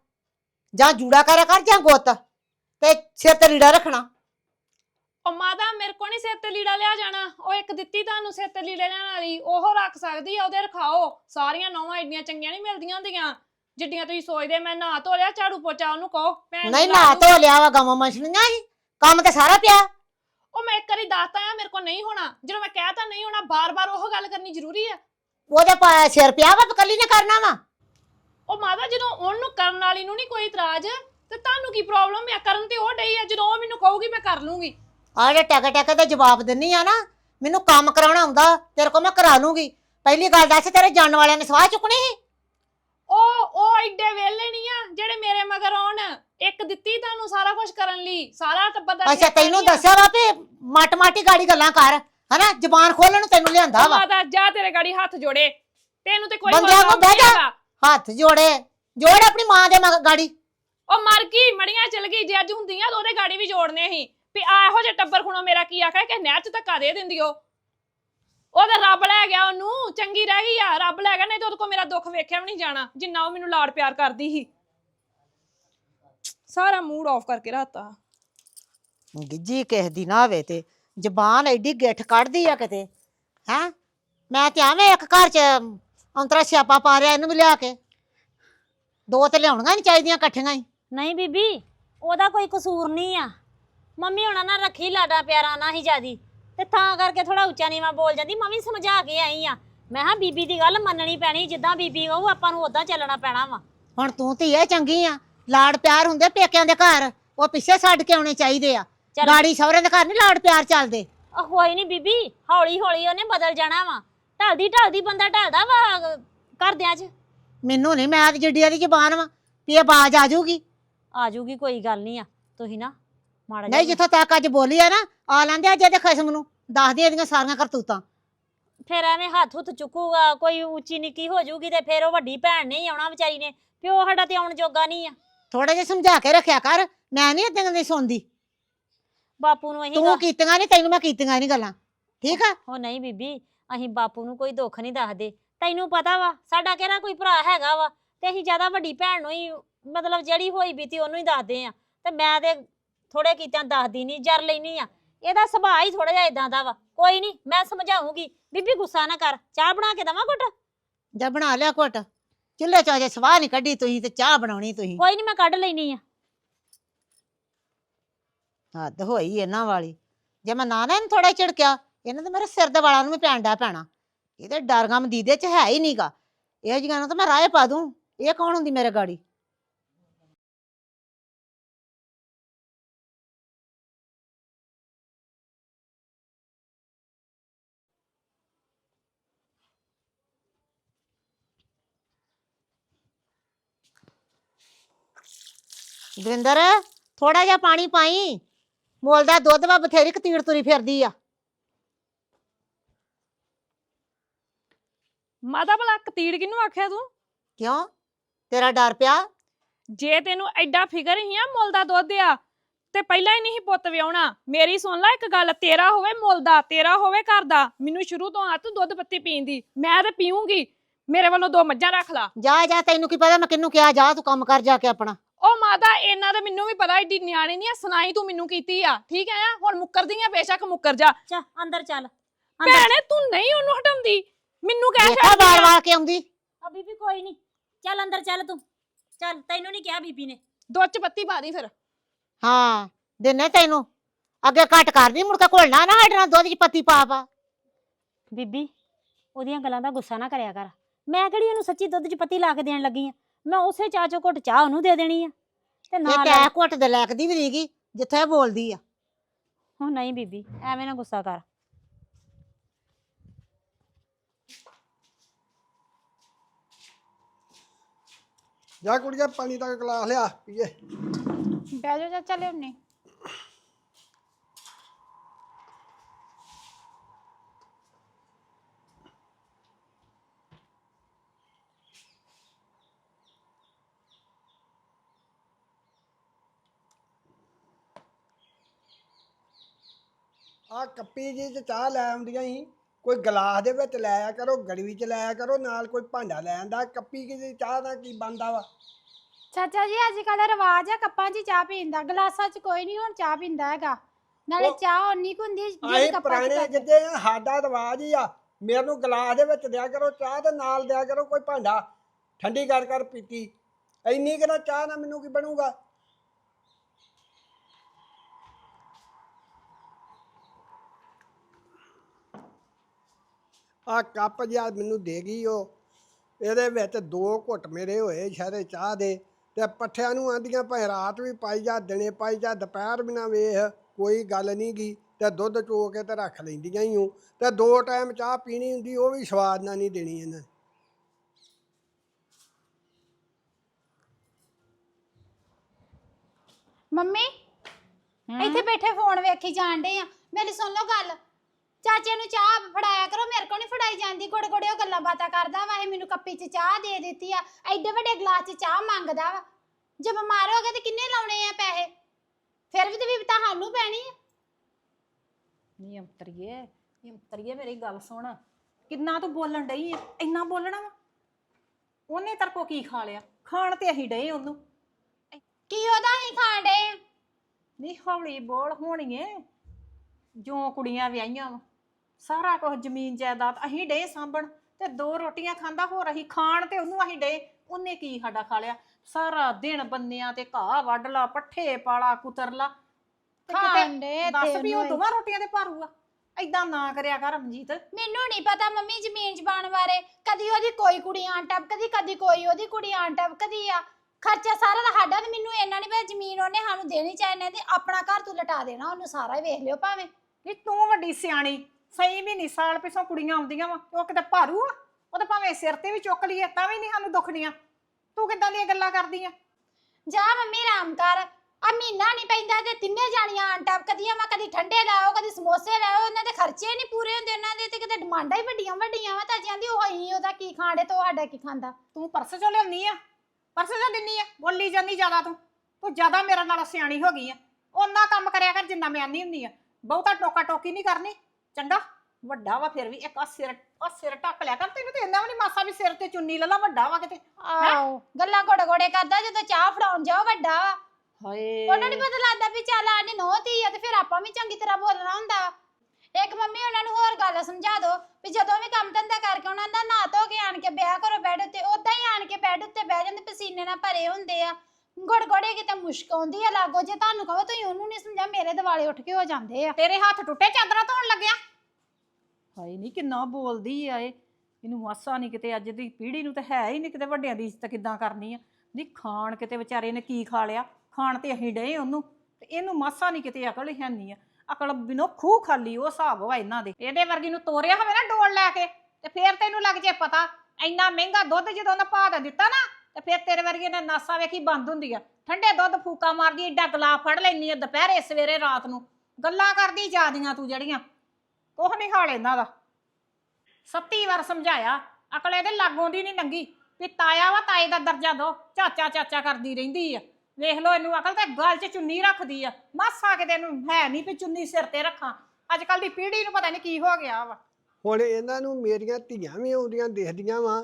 ਜਾਂ ਜੂੜਾ ਕਰਿਆ ਕਰ ਜਾਂ ਗੁੱਤ, ਤੇ ਸਿਰ ਤੇ ਲੀੜਾ ਰੱਖਣਾ। ਉਹ ਮਾਦਾ ਮੇਰੇ ਕੋ ਨਹੀਂ ਸਿਰ ਤੇ ਲੀੜਾ ਲਿਆ ਜਾਣਾ। ਉਹ ਇੱਕ ਦਿੱਤੀ ਤੁਹਾਨੂੰ ਸਿਰ ਤੇ ਲੀੜੇ ਲੈਣ ਵਾਲੀ, ਉਹ ਰੱਖ ਸਕਦੀ ਆ, ਉਹਦੇ ਰਖਾਓ। ਸਾਰੀਆਂ ਨੌਵਾਂ ਇੰਨੀਆਂ ਚੰਗੀਆਂ ਨਹੀਂ ਮਿਲਦੀਆਂ ਹੁੰਦੀਆਂ। ਜਿੱਡੀਆਂ ਤੁਸੀਂ ਸੋਚਦੇ ਮੈਂ ਨਹਾ ਧੋ ਲਿਆ ਝਾੜੂ ਪੋਚਾ ਉਹਨੂੰ ਕਹੋ ਭੈਣ ਨੂੰ ਨਹੀਂ ਲਾ ਨਾ ਦੂੰ। ਧੋ ਲਿਆ ਵਾ ਗਾਵਾਂ ਮਛਲੀਆਂ ਹੀ ਕੰਮ ਤੇ ਸਾਰਾ ਪਿਆ। ਉਹ ਮੈਂ ਇੱਕ ਵਾਰੀ ਦੱਸਤਾ ਆ ਮੇਰੇ ਕੋ ਨਹੀਂ ਹੋਣਾ। ਜਦੋਂ ਮੈਂ ਕਹਿਤਾ ਨਹੀਂ ਹੋਣਾ ਬਾਰ-ਬਾਰ ਉਹ ਗੱਲ ਕਰਨੀ ਜ਼ਰੂਰੀ ਆ। ਉਹਦੇ ਪਾਇਆ ਸਿਰ ਪਿਆ ਵਾ ਕੱਲੀ ਨੇ ਕਰਨਾ ਵਾ। ਉਹ ਮਾਦਾ ਜਦੋਂ ਉਹਨੂੰ ਕਰਨ ਵਾਲੀ ਨੂੰ ਨਹੀਂ ਕੋਈ ਇਤਰਾਜ਼ ਤੇ ਤੁਹਾਨੂੰ ਕੀ ਪ੍ਰੋਬਲਮ ਆ? ਕਰਨ ਤੇ ਉਹ ਡਈ ਆ ਜਦੋਂ ਉਹ ਮੈਨੂੰ ਕਹੂਗੀ ਮੈਂ ਕਰ ਲੂੰਗੀ। ਆ ਜੇ ਟਕ ਟਕ ਦਾ ਜਵਾਬ ਦਿੰਨੀ ਆ ਨਾ ਮੈਨੂੰ ਕੰਮ ਕਰਾਉਣਾ ਆਉਂਦਾ ਤੇਰੇ ਕੋਲ ਮੈਂ ਕਰਾ ਲੂੰਗੀ। ਪਹਿਲੀ ਗੱਲ ਦੱਸ ਤੇਰੇ ਜਾਣ ਵਾਲਿਆਂ ਨੇ ਸਵਾਹ ਚੁੱਕਣੀ ਸੀ? ਉਹ ਉਹ ਐਡੇ ਵੇਲੇ ਨਹੀਂ ਆ ਜਿਹੜੇ ਮੇਰੇ ਮਗਰ ਆਉਣ। ਇੱਕ ਦਿੱਤੀ ਤੁਹਾਨੂੰ ਸਾਰਾ ਕੁਝ ਕਰਨ ਲਈ। ਸਾਰਾ ਟੱਬਰ ਦਾ ਅੱਛਾ ਤੈਨੂੰ। ਦੱਸਿਆ ਵਾ ਵੀ ਮਟ ਮਾਟੀ ਗਾੜੀ ਗੱਲਾਂ ਕਰ ਹਨਾ? ਜ਼ਬਾਨ ਖੋਲਣ ਨੂੰ ਤੈਨੂੰ ਲਿਆਂਦਾ ਵਾ। ਮਾਤਾ ਜਾ ਤੇਰੇ ਗਾੜੀ ਹੱਥ ਜੋੜੇ। ਤੈਨੂੰ ਤੇ ਕੋਈ ਬੰਦਿਆਂ ਕੋਲ ਬਹਿ ਜਾ। ਹੱਥ ਜੋੜੇ। ਜੋੜ ਆਪਣੀ ਮਾਂ ਦੇ ਮਗਰ ਗਾੜੀ। ਉਹ ਮਰ ਗਈ ਮੜੀਆਂ ਚਲ ਗਈ। ਜੇ ਅੱਜ ਹੁੰਦੀਆਂ ਤਾਂ ਉਹਦੇ ਗਾੜੀ ਵੀ ਜੋੜਨੇ ਸੀ। ਵੀ ਆ ਇਹੋ ਜਿਹੇ ਟੱਬਰ ਖੁਣੋ ਮੇਰਾ ਕੀ ਆਖਿਆ? ਕਿ ਨਹਿਰ ਚ ਧੱਕਾ ਦੇ ਦਿੰਦੀ ਉਹ। ਉਹਦਾ ਰੱਬ ਲੈ ਗਿਆ ਉਹਨੂੰ ਚੰਗੀ ਰਹਿ ਗਈ ਆ ਰੱਬ ਲੈ ਗਿਆ ਨਹੀਂ ਤੇ ਉਹਦੇ ਕੋ ਮੇਰਾ ਦੁੱਖ ਵੇਖਿਆ ਵੀ ਨਹੀਂ ਜਾਣਾ ਜਿੰਨਾ ਉਹ ਮੈਨੂੰ ਲਾਡ ਪਿਆਰ ਕਰਦੀ ਸੀ। ਸਾਰਾ ਮੂਡ ਆਫ ਕਰਕੇ ਰੱਖਤਾ। ਗਿੱਜੀ ਕਿਸੇ ਦੀ ਨਾ ਹੋਵੇ ਤੇ ਜ਼ਬਾਨ ਐਡੀ ਗਿੱਠ ਕੱਢਦੀ ਆ ਕਿਤੇ ਹੈ? ਮੈਂ ਤੇ ਆਵੇਂ ਇੱਕ ਘਰ ਚ ਅੰਤਰਾ ਸਿਆਪਾ ਪਾ ਰਿਆ ਇਹਨੂੰ ਵੀ ਲਿਆ ਕੇ। ਦੋ ਤੇ ਲਿਆਉਣੀਆਂ ਨਹੀਂ ਚਾਹੀਦੀਆਂ ਇਕੱਠੀਆਂ ਹੀ। ਨਹੀਂ ਬੀਬੀ ਉਹਦਾ ਕੋਈ ਕਸੂਰ ਨਹੀਂ ਆ। ਮੰਮੀ ਹੁਣਾਂ ਨਾਲ ਰੱਖੀ ਲਾਡਾ ਪਿਆਰਾ ਨਾ ਹੀ ਜਿਆਦੀ। ਤੇ ਤਾਂ ਕਰਕੇ ਥੋੜਾ ਉੱਚਾ ਨੀਵਾਂ ਬੋਲ ਜਾਂਦੀ ਮੈਂ ਵੀ ਸਮਝਾ ਕੇ ਆਈ ਆ। ਮੈਂ ਹਾਂ ਬੀਬੀ ਦੀ ਗੱਲ ਮੰਨਣੀ ਪੈਣੀ ਜਿੱਦਾਂ ਬੀਬੀ ਕਹੂ ਆਪਾਂ ਨੂੰ ਉਦਾਂ ਚੱਲਣਾ ਪੈਣਾ ਵਾ। ਹੁਣ ਤੂੰ ਧੀਏ ਚੰਗੀ ਆ ਲਾੜ ਪਿਆਰ ਹੁੰਦੇ ਪੇਕਿਆਂ ਦੇ ਘਰ ਉਹ ਪਿੱਛੇ ਛੱਡ ਕੇ ਆਉਣੇ ਚਾਹੀਦੇ ਆ। ਚੱਲ। ਗਾੜੀ ਸਹੁਰੇ ਦੇ ਘਰ ਨਹੀਂ ਲਾੜ ਪਿਆਰ ਚੱਲਦੇ। ਆ ਹੋਈ ਨਹੀਂ ਬੀਬੀ ਹੌਲੀ ਹੌਲੀ ਉਹਨੇ ਬਦਲ ਜਾਣਾ ਵਾ। ਢਲਦੀ ਢਲਦੀ ਬੰਦਾ ਢਲਦਾ ਵਾ ਘਰਦਿਆਂ 'ਚ? ਮੈਨੂੰ ਨਹੀਂ ਮੈਂ ਤੇ ਜਿੱਡੀ ਦੀ ਜ਼ਬਾਨ ਵਾ ਵੀ ਇਹ ਬਾਜ ਆ ਜਾਊਗੀ। ਆ ਜੂਗੀ ਕੋਈ ਗੱਲ ਨਹੀਂ ਆ ਤੁਸੀਂ ਨਾ ਮਾੜਾ ਨਹੀਂ ਜਿੱਥੋਂ ਤੱਕ ਅੱਜ ਬੋਲੀ ਆ ਨਾ ਆ ਲੈਂਦੇ ਅੱਜ ਇਹਦੇ ਖਸਮ ਨੂੰ। ਦੱਸਦੀ ਇਹਦੀਆਂ ਸਾਰੀਆਂ ਕਰਤੂਤਾਂ। ਫਿਰ ਐਵੇਂ ਹੱਥ ਹੁੱਥ ਚੁੱਕੂਗਾ ਕੋਈ ਉੱਚੀ ਨਿੱਕੀ ਹੋ ਜਾਊਗੀ ਤੇ ਫਿਰ ਉਹ ਵੱਡੀ ਭੈਣ ਨਹੀਂ ਆਉਣਾ ਵਿਚਾਰੀ ਨੇ ਪਿਓ ਸਾਡਾ ਤੇ ਆਉਣ ਜੋਗਾ ਨਹੀਂ ਆ। ਥੋੜਾ ਜਿਹਾ ਸਮਝਾ ਕੇ ਰੱਖਿਆ ਕਰ ਮੈਂ ਨਹੀਂ ਇਦਾਂ ਦੀ ਸੁਣਦੀ। ਬਾਪੂ ਨੂੰ ਅਸੀਂ ਤੂੰ ਕੀਤੀਆਂ ਨਹੀਂ ਤੈਨੂੰ ਮੈਂ ਕੀਤੀਆਂ ਨਹੀਂ ਗੱਲਾਂ ਠੀਕ ਆ? ਉਹ ਨਹੀਂ ਬੀਬੀ ਅਸੀਂ ਬਾਪੂ ਨੂੰ ਕੋਈ ਦੁੱਖ ਨਹੀਂ ਦੱਸਦੇ। ਤੈਨੂੰ ਪਤਾ ਵਾ ਸਾਡਾ ਕਿਹੜਾ ਕੋਈ ਭਰਾ ਹੈਗਾ ਵਾ ਤੇ ਅਸੀਂ ਜ਼ਿਆਦਾ ਵੱਡੀ ਭੈਣ ਨੂੰ ਹੀ ਮਤਲਬ ਜਿਹੜੀ ਹੋਈ ਬੀਤੀ ਉਹਨੂੰ ਹੀ ਦੱਸਦੇ ਆ। ਤੇ ਮੈਂ ਤੇ ਥੋੜੇ ਕੀਤਿਆਂ ਦੱਸਦੀ ਨਹੀਂ ਜਰ ਲੈਣੀ ਆ। ਇਹਦਾ ਸੁਭਾਅ ਹੀ ਥੋੜਾ ਜਿਹਾ ਇਦਾਂ ਦਾ ਵਾ। ਕੋਈ ਨਹੀਂ ਮੈਂ ਸਮਝਾਉਂਗੀ। ਬੀਬੀ ਗੁੱਸਾ ਨਾ ਕਰ। ਚਾਹ ਬਣਾ ਕੇ ਦਵਾਂ ਘੁੱਟ? ਜਾ ਬਣਾ ਲਿਆ ਘੁੱਟ। ਚੁੱਲ੍ਹੇ ਚੋਂ ਸਵਾਹ ਨਹੀਂ ਕੱਢੀ ਤੁਸੀਂ ਤੇ ਚਾਹ ਬਣਾਉਣੀ ਤੁਸੀਂ। ਕੋਈ ਨਹੀਂ ਮੈਂ ਕੱਢ ਲੈਣੀ ਆ। ਹੱਦ ਹੋਈ ਇਹਨਾਂ ਵਾਲੀ। ਜੇ ਮੈਂ ਨਾ ਨਾ ਇਹਨੂੰ ਥੋੜਾ ਝਿੜਕਿਆ ਇਹਨਾਂ ਤੇ ਮੇਰੇ ਸਿਰ ਦੇ ਵਾਲਾਂ ਨੂੰ ਵੀ ਪੈਣ ਡਿਆ ਪੈਣਾ। ਇਹਦੇ ਡਰਗਮ ਦੀਦੇ ਚ ਹੈ ਹੀ ਨਹੀਂਗਾ ਇਹ ਜਿਹੀਆਂ ਨੂੰ ਤਾਂ ਮੈਂ ਰਾਏ ਪਾ ਦੂੰ। ਇਹ ਕੌਣ ਹੁੰਦੀ ਮੇਰੇ ਗਾੜੀ? ਦਵਿੰਦਰ ਥੋੜਾ ਜਿਹਾ ਪਾਣੀ ਪਾਈ। ਮੁੱਲ ਦਾ ਦੁੱਧ ਵਾ ਬਥੇਰੀ ਕਤੀੜ ਤੁਰੀ ਫਿਰਦੀ ਆ। ਮਾਤਾ ਭਲਾ ਕਤੀੜ ਕਿਨੂੰ ਆਖਿਆ ਤੂੰ? ਕਿਉਂ? ਤੇਰਾ ਡਰ ਪਿਆ? ਜੇ ਤੈਨੂੰ ਐਡਾ ਫਿਕਰ ਹੀ ਆ ਮੁੱਲ ਦਾ ਦੁੱਧ ਆ ਤੇ ਪਹਿਲਾਂ ਹੀ ਨਹੀਂ ਪੁੱਤ ਵਿਆਉਣਾ ਮੇਰੀ ਸੁਣ ਲੈ ਇੱਕ ਗੱਲ ਤੇਰਾ ਹੋਵੇ ਮੁੱਲ ਦਾ ਤੇਰਾ ਹੋਵੇ ਘਰ ਦਾ। ਮੈਨੂੰ ਸ਼ੁਰੂ ਤੋਂ ਆਦਤ ਦੁੱਧ ਪੱਤੀ ਪੀਣ ਦੀ। ਮੈਂ ਤੇ ਪੀਉਂਗੀ ਮੇਰੇ ਵੱਲੋਂ ਦੋ ਮੱਝਾਂ ਰੱਖ ਲਾ। ਜਾ ਜਾ ਤੈਨੂੰ ਕੀ ਪਤਾ ਮੈਂ ਕਿਹਨੂੰ ਕਿਹਾ ਜਾ ਤੂੰ ਕੰਮ ਕਰ ਜਾ ਕੇ ਆਪਣਾ। ਉਹ ਮਾਤਾ ਇਹਨਾਂ ਦਾ ਮੈਨੂੰ ਵੀ ਪਤਾ ਏਡੀ ਨਿਆਣੀ ਨਹੀਂ ਆ ਸੁਣਾਈ ਤੂੰ ਮੈਨੂੰ ਕੀਤੀ ਆ ਠੀਕ ਹੈ? ਆ ਹੁਣ ਮੁੱਕਰਦੀਆਂ ਬੇਸ਼ੱਕ ਮੁੱਕਰ ਜਾ। ਚਾ ਅੰਦਰ ਚੱਲ। ਅੰਦਰ ਭੈਣੇ ਤੂੰ ਨਹੀਂ ਉਹਨੂੰ ਹਟਾਉਂਦੀ। ਮੈਨੂੰ ਕਹਿ ਦੇਖਾ ਛੱਡਦੀ ਵਾਰ ਆ। ਵਾਰ ਕੇ ਆਉਂਦੀ। ਆ ਬੀਬੀ ਕੋਈ ਨਹੀਂ ਚੱਲ ਅੰਦਰ ਚੱਲ ਤੂੰ। ਚੱਲ ਤੈਨੂੰ ਨਹੀਂ ਕਿਹਾ ਬੀਬੀ ਨੇ। ਦੁੱਧ ਚ ਪੱਤੀ ਪਾ ਦੀ ਫਿਰ। ਹਾਂ ਦਿਨੇ ਤੈਨੂੰ। ਅੱਗੇ ਘੱਟ ਕਰਦੀ ਮੁੜ ਕੇ ਘੁਲਣਾ ਨਾ ਨਾਲ ਦੁੱਧ ਚ ਪੱਤੀ ਪਾ ਪਾ। ਬੀਬੀ ਉਹਦੀਆਂ ਗੱਲਾਂ ਦਾ ਗੁੱਸਾ ਨਾ ਕਰਿਆ ਕਰ। ਮੈਂ ਕਿਹੜੀ ਉਹਨੂੰ ਸੱਚੀ ਦੁੱਧ 'ਚ ਪੱਤੀ ਲਾ ਕੇ ਦੇਣ ਲੱਗੀ ਆ? ਮੈਂ ਉਸੇ ਚਾਹ ਚੋਂ ਘੁੱਟ ਚਾਹ ਉਹਨੂੰ ਦੇ ਦੇਣੀ ਆ। ਤੇ ਇਹ ਨਾਲ ਤੈ ਘੁੱਟ ਦੇ ਲੈਕਦੀ ਵੀ ਨਹੀਂਗੀ ਜਿੱਥੇ ਇਹ ਬੋਲਦੀ ਆ। ਉਹ ਨਹੀਂ ਬੀਬੀ ਐਵੇਂ ਨਾ ਗੁੱਸਾ ਕਰ। ਜਾ ਕੁੜੀਆ ਪਾਣੀ ਦਾ ਗਲਾਸ ਲਿਆ ਪੀਏ। ਬਹਿ ਜਾਓ ਚਾਚਾ ਲਿਆਉਣੀ। ਆ ਕੱਪੀ ਜੀ ਚ ਚਾਹ ਲੈ ਆਉਂਦੀਆਂ ਸੀ। ਕੋਈ ਗਲਾਸ ਦੇ ਵਿੱਚ ਲੈ ਆਇਆ ਕਰੋ ਗੜਵੀ ਚ ਲੈ ਆਇਆ ਕਰੋ ਨਾਲ ਕੋਈ ਭਾਂਡਾ ਲੈ ਆਂਦਾ। ਕੱਪੀ ਜੀ ਚਾਹ ਦਾ ਕੀ ਬੰਦਾ ਵਾ? ਚਾਚਾ ਜੀ ਅੱਜ ਕੱਲ੍ਹ ਰਿਵਾਜ ਆ ਕੱਪਾਂ 'ਚ ਹੀ ਚਾਹ ਪੀਣ ਦਾ ਗਲਾਸਾਂ 'ਚ ਕੋਈ ਨਹੀਂ ਹੁਣ ਚਾਹ ਪੀਂਦਾ ਹੈਗਾ। ਨਾਲੇ ਉਹ- ਚਾਹ ਉਨੀ ਕੁ ਹੁੰਦੀ ਹੈ ਜਿਹੜੀ ਆਏ ਕੱਪਾਂ 'ਚ ਪੁਰਾਣੇ ਕਰਦੇ। ਜਿੱਦੇ ਆ ਸਾਡਾ ਰਿਵਾਜ ਹੀ ਆ। ਮੈਨੂੰ ਗਲਾਸ ਦੇ ਵਿੱਚ ਦਿਆ ਕਰੋ ਚਾਹ ਤੇ ਨਾਲ ਦਿਆ ਕਰੋ ਕੋਈ ਭਾਂਡਾ। ਠੰਡੀ ਕਰ ਕਰ ਪੀਤੀ। ਇੰਨੀ ਕਿਹੜਾ ਚਾਹ ਨਾ ਮੈਨੂੰ ਕੀ ਬਣੂਗਾ? ਆ ਕੱਪ ਜਿਹਾ ਮੈਨੂੰ ਦੇ ਗਈ ਉਹ। ਇਹਦੇ ਵਿੱਚ ਦੋ ਘੁੱਟ ਮੇਰੇ ਹੋਏ ਸ਼ਾਇਦ ਚਾਹ ਦੇ ਤੇ ਪੱਠਿਆਂ ਨੂੰ ਆਂਦੀਆਂ ਭਾਵੇਂ ਰਾਤ ਵੀ ਪਾਈ ਜਾ ਦਿਨੇ ਪਾਈ ਜਾ ਦੁਪਹਿਰ ਵੀ ਨਾ ਵੇਖ ਕੋਈ ਗੱਲ ਨਹੀਂ ਗੀ। ਤੇ ਦੁੱਧ ਚੋ ਕੇ ਤੇ ਰੱਖ ਲੈਂਦੀਆਂ ਹੀ ਹੂੰ ਤੇ ਦੋ ਟਾਈਮ ਚਾਹ ਪੀਣੀ ਹੁੰਦੀ ਉਹ ਵੀ ਸਵਾਦ ਨਾਲ ਨਹੀਂ ਦੇਣੀ ਇਹਨਾਂ ਨੇ। ਮੰਮੀ ਇੱਥੇ ਬੈਠੇ ਫੋਨ ਵੇਖੀ ਜਾਣਦੇ ਆ। ਮੇਰੀ ਸੁਣ ਲਓ ਗੱਲ। ਚਾਚੇ ਨੂੰ ਚਾਹ ਫੜਾਇਆ ਕਰੋ ਮੇਰੇ ਕੋਲ ਨਹੀਂ ਫੜਾਈ ਜਾਂਦੀ। ਗੋੜੇ ਗੋੜੇ ਉਹ ਗੱਲਾਂ ਬਾਤਾਂ ਕਰਦਾ ਵਾ ਇਹ ਮੈਨੂੰ ਕੱਪੀ 'ਚ ਚਾਹ ਦੇ ਦਿੱਤੀ ਆ। ਐਡੇ ਵੱਡੇ ਗਲਾਸ 'ਚ ਚਾਹ ਮੰਗਦਾ ਵਾ। ਜੇ ਬਿਮਾਰ ਹੋ ਗਿਆ ਤੇ ਕਿੰਨੇ ਲਾਉਣੇ ਆ ਪੈਸੇ? ਫਿਰ ਵੀ ਤੇ ਵੀ ਤਾਂ ਸਾਨੂੰ ਪੈਣੀ ਆ। ਨੀ ਅੰਤਰੀਏ ਨੀ ਅੰਤਰੀਏ ਮੇਰੀ ਗੱਲ ਸੁਣ। ਕਿੰਨਾ ਤੂੰ ਬੋਲਣ ਡਈ ਐ ਇੰਨਾ ਬੋਲਣਾ ਵਾ? ਉਹਨੇ ਤੇਰੇ ਕੋ ਕੀ ਖਾ ਲਿਆ? ਖਾਣ ਤੇ ਅਸੀਂ ਡਏ ਉਹਨੂੰ। ਕੀ ਉਹਦਾ ਹੀ ਖਾਣ ਡੇ ਆ? ਨੀ ਹੌਲੀ ਬੋਲ ਹੋਣੀਏ ਜੋ ਕੁੜੀਆਂ ਵਿਆਹੀਆਂ ਵਾ। ਸਾਰਾ ਕੁਝ ਜ਼ਮੀਨ ਜਾਇਦਾਦ ਅਸੀਂ ਡੇ ਸਾਂਭਣ ਤੇ ਦੋ ਰੋਟੀਆਂ ਖਾਂਦਾ ਹੋਰ ਅਸੀਂ ਖਾਣ ਤੇ ਉਹਨੂੰ ਅਸੀਂ ਡੇ ਉਹਨੇ ਕੀ ਸਾਡਾ ਖਾ ਲਿਆ? ਸਾਰਾ ਦਿਨ ਬੰਨਿਆਂ ਤੇ ਘਾਹ ਵੱਢ ਲਾ ਪੱਠੇ ਪਾਲਾ ਕੁਤਰ ਲਾ। ਤੇ ਖਾਣ ਡੇ ਦੱਸ ਤੇ ਵੀ ਉਹ ਉਹਨੂੰ ਦੋਵਾਂ ਰੋਟੀਆਂ ਤੇ ਭਾਰੂ ਆ। ਐਦਾਂ ਨਾ ਕਰਿਆ ਕਰ ਰਮਜੀਤ ਮੈਨੂੰ ਨਹੀਂ ਪਤਾ ਮੰਮੀ ਜ਼ਮੀਨ ਜ਼ਬਾਨ ਬਾਰੇ। ਕਦੀ ਉਹਦੀ ਕੋਈ ਕੁੜੀ ਆਣ ਟਪਕਦੀ ਕਦੀ ਕੋਈ ਉਹਦੀ ਕੁੜੀ ਆਣ ਟਪਕਦੀ ਆ। ਖਰਚਾ ਸਾਰਾ ਦਾ ਸਾਡਾ ਤੇ ਮੈਨੂੰ ਇੰਨਾ ਨਹੀਂ ਪਤਾ ਜ਼ਮੀਨ ਉਹਨੇ ਸਾਨੂੰ ਦੇਣੀ ਚਾਹੀਦੀ ਤੇ ਆਪਣਾ ਘਰ ਤੂੰ ਲਟਾ ਦੇਣਾ ਉਹਨੂੰ ਸਾਰਾ ਹੀ ਵੇਖ ਲਿਓ ਭਾਵੇਂ। ਵੀ ਤੂੰ ਵੱਡੀ ਸਿਆਣੀ। ਸਹੀ ਵੀ ਨਹੀਂ ਸਾਲ ਪਿਛੋਂ ਕੁੜੀਆਂ ਆਉਂਦੀਆਂ ਵਾ ਉਹ ਕਿਤੇ ਭਾਰੂ ਆ। ਉਹ ਤਾਂ ਭਾਵੇਂ ਸਿਰ ਤੇ ਵੀ ਚੁੱਕ ਲਈਏ ਤਾਂ ਵੀ ਨਹੀਂ ਸਾਨੂੰ ਦੁਖਣੀਆਂ ਤੂੰ ਕਿੱਦਾਂ ਦੀਆਂ ਗੱਲਾਂ ਕਰਦੀ ਆ ਜਾ ਮੰਮੀ ਆਰਾਮ ਕਰ। ਆ ਮਹੀਨਾ ਨਹੀਂ ਪੈਂਦਾ ਤੇ ਤਿੰਨੇ ਜਾਣੀਆਂ ਆਣ ਟਪਕਦੀਆਂ ਵਾ ਕਦੀ ਠੰਡੇ ਲਾਓ ਕਦੀ ਸਮੋਸੇ ਲਾਓ ਉਹਨਾਂ ਦੇ ਖਰਚੇ ਨਹੀਂ ਪੂਰੇ ਹੁੰਦੇ ਉਹਨਾਂ ਦੇ ਤੇ ਕਿਤੇ ਡਿਮਾਂਡਾਂ ਹੀ ਵੱਡੀਆਂ ਵੱਡੀਆਂ ਵਾ ਤਾਂ ਜਾਂਦੀ ਉਹ ਹੀ ਉਹਦਾ ਕੀ ਖਾਂਦੇ ਤੇ ਉਹ ਸਾਡਾ ਕੀ ਖਾਂਦਾ? ਤੂੰ ਪਰਸ ਚੋਂ ਲਿਆਉਣੀ ਆ? ਪਰਸ ਚੋਂ ਦਿੰਨੀ ਆ? ਬੋਲੀ ਜਾਂਦੀ ਜ਼ਿਆਦਾ ਤੂੰ। ਤੂੰ ਜ਼ਿਆਦਾ ਮੇਰੇ ਨਾਲ ਸਿਆਣੀ ਹੋ ਗਈ ਆ। ਓਨਾ ਕੰਮ ਕਰਿਆ ਕਰ ਜਿੰਨਾ ਮੈਂ ਆਨੀ ਹੁੰਦੀ ਆ। ਬਹੁਤਾ ਟੋਕਾ ਟੋਕੀ ਨਹੀਂ ਕਰਨੀ। ਚੰਗਾ ਵੱਡਾ ਵਾ ਫਿਰ ਵੀ ਇੱਕ ਆ ਸਿਰ ਆ ਸਿਰ ਢੱਕ ਲਿਆ ਕਰ ਤੈਨੂੰ ਤੇ ਇੰਨਾ ਵੀ ਨਹੀਂ ਮਾਸਾ ਵੀ ਸਿਰ ਤੇ ਚੁੰਨੀ ਲੈ ਲਾ ਵੱਡਾ ਵਾ ਕਿਤੇ। ਆਓ ਗੱਲਾਂ ਗੋੜੇ ਗੋੜੇ ਕਰਦਾ ਜਦੋਂ ਚਾਹ ਫੜਾਉਣ ਜਾਓ ਵੱਡਾ ਵਾ। ਹਾਏ। ਉਹਨਾਂ ਨੂੰ ਪਤਾ ਲੱਗਦਾ ਵੀ ਚੱਲ ਆਨੇ ਨੋਤੀ ਆ ਤੇ ਫਿਰ ਆਪਾਂ ਵੀ ਚੰਗੀ ਤਰ੍ਹਾਂ ਬੋਲਣਾ ਹੁੰਦਾ। ਇੱਕ ਮੰਮੀ ਉਹਨਾਂ ਨੂੰ ਹੋਰ ਗੱਲ ਸਮਝਾ ਦਿਓ ਵੀ ਜਦੋਂ ਵੀ ਕੰਮ ਧੰਦਾ ਕਰਕੇ ਉਹਨਾਂ ਦਾ ਨਹਾ ਧੋ ਕੇ ਆਣ ਕੇ ਵਿਆਹ ਕਰੋ ਬੈੱਡ ਉੱਤੇ ਉਦਾਂ ਹੀ ਆਣ ਕੇ ਬੈੱਡ ਉੱਤੇ ਬਹਿ ਜਾਂਦੇ ਪਸੀਨੇ ਨਾਲ ਭਰੇ ਹੁੰਦੇ ਆ। ਗੜਗੜੇ ਕਿਤੇ ਮੁਸ਼ਕ ਆਉਂਦੀ ਆ ਲਾਗੋ ਜੇ ਤੁਹਾਨੂੰ ਕਹੋ ਤੁਸੀਂ ਉਹਨੂੰ ਨਹੀਂ ਸਮਝਾ ਮੇਰੇ ਦਿਵਾਲੇ ਉੱਠ ਕੇ ਹੋ ਜਾਂਦੇ ਆ। ਤੇਰੇ ਹੱਥ ਟੁੱਟੇ ਚਾਦਰਾਂ ਧੋਣ ਲੱਗਿਆ। ਹਾਏ ਨਹੀਂ ਕਿੰਨਾ ਬੋਲਦੀ ਆ ਇਹ। ਇਹਨੂੰ ਮਾਸਾ ਨਹੀਂ ਕਿਤੇ ਅੱਜ ਦੀ ਪੀੜ੍ਹੀ ਨੂੰ ਤਾਂ ਹੈ ਹੀ ਨਹੀਂ ਕਿਤੇ ਵੱਡਿਆਂ ਦੀ ਇੱਜ਼ਤ ਕਿੱਦਾਂ ਕਰਨੀ ਆ। ਨਹੀਂ ਖਾਣ ਕਿਤੇ ਵਿਚਾਰੇ ਨੇ ਕੀ ਖਾ ਲਿਆ? ਖਾਣ ਤੇ ਅਸੀਂ ਡਏ ਉਹਨੂੰ। ਤੇ ਇਹਨੂੰ ਮਾਸਾ ਨਹੀਂ ਕਿਤੇ ਅਕਲ ਹੀ ਨਹੀਂ ਆ। ਅਕਲ ਬਿਨੋ ਖੂਹ ਖਾਲੀ ਉਹ ਹਿਸਾਬ ਵਾ ਇਹਨਾਂ ਦੇ। ਇਹਦੇ ਵਰਗੀ ਨੂੰ ਤੋਰਿਆ ਹੋਵੇ ਨਾ ਡੋਲ ਲੈ ਕੇ ਤੇ ਫੇਰ ਤੈਨੂੰ ਲੱਗ ਜੇ ਪਤਾ ਇੰਨਾ ਮਹਿੰਗਾ ਦੁੱਧ ਜਦੋਂ ਉਹਨਾਂ ਪਾ ਦਾ ਦਿੱਤਾ ਨਾ ਤੇ ਫਿਰ ਤੇਰੇ ਵਰਗੀ ਨੇ ਨਾਸਾ ਵੇਖੀ ਬੰਦ ਹੁੰਦੀ ਆ। ਠੰਡੇ ਦੁੱਧ ਫੂਕਾ ਮਾਰਦੀ, ਏਡਾ ਗਲਾ ਫੜ ਲੈਣੀ ਆ ਦੁਪਹਿਰੇ, ਸਵੇਰੇ, ਰਾਤ ਨੂੰ। ਗੱਲਾਂ ਕਰਦੀ ਜਾਂਦੀਆਂ ਤੂੰ ਜਿਹੜੀਆਂ। ਕੁਛ ਨਹੀਂ ਹਾਲ ਇਹਨਾਂ ਦਾ। ਸੱਤੀ ਵਾਰ ਸਮਝਾਇਆ, ਅਕਲ ਇਹਦੇ ਲਾਗੋਂ ਦੀ ਨਹੀਂ ਨੰਗੀ। ਵੀ ਤਾਇਆ ਵਾ, ਤਾਏ ਦਾ ਦਰਜਾ ਦੋ, ਚਾਚਾ ਚਾਚਾ ਕਰਦੀ ਰਹਿੰਦੀ ਆ। ਵੇਖ ਲੋ ਇਹਨੂੰ, ਅਕਲ ਤੇ ਗੱਲ 'ਚ ਚੁੰਨੀ ਰੱਖਦੀ ਆ। ਮਾਸਾ ਕਿਤੇ ਨੂੰ ਹੈ ਨਹੀਂ ਵੀ ਚੁੰਨੀ ਸਿਰ ਤੇ ਰੱਖਾਂ। ਅੱਜ ਕੱਲ ਦੀ ਪੀੜ੍ਹੀ ਨੂੰ ਪਤਾ ਨਹੀਂ ਕੀ ਹੋ ਗਿਆ ਵਾ। ਹੁਣ ਇਹਨਾਂ ਨੂੰ ਮੇਰੀਆਂ ਧੀਆਂ ਵੀ ਆਉਂਦੀਆਂ, ਦੇਖਦੀਆਂ ਵਾ।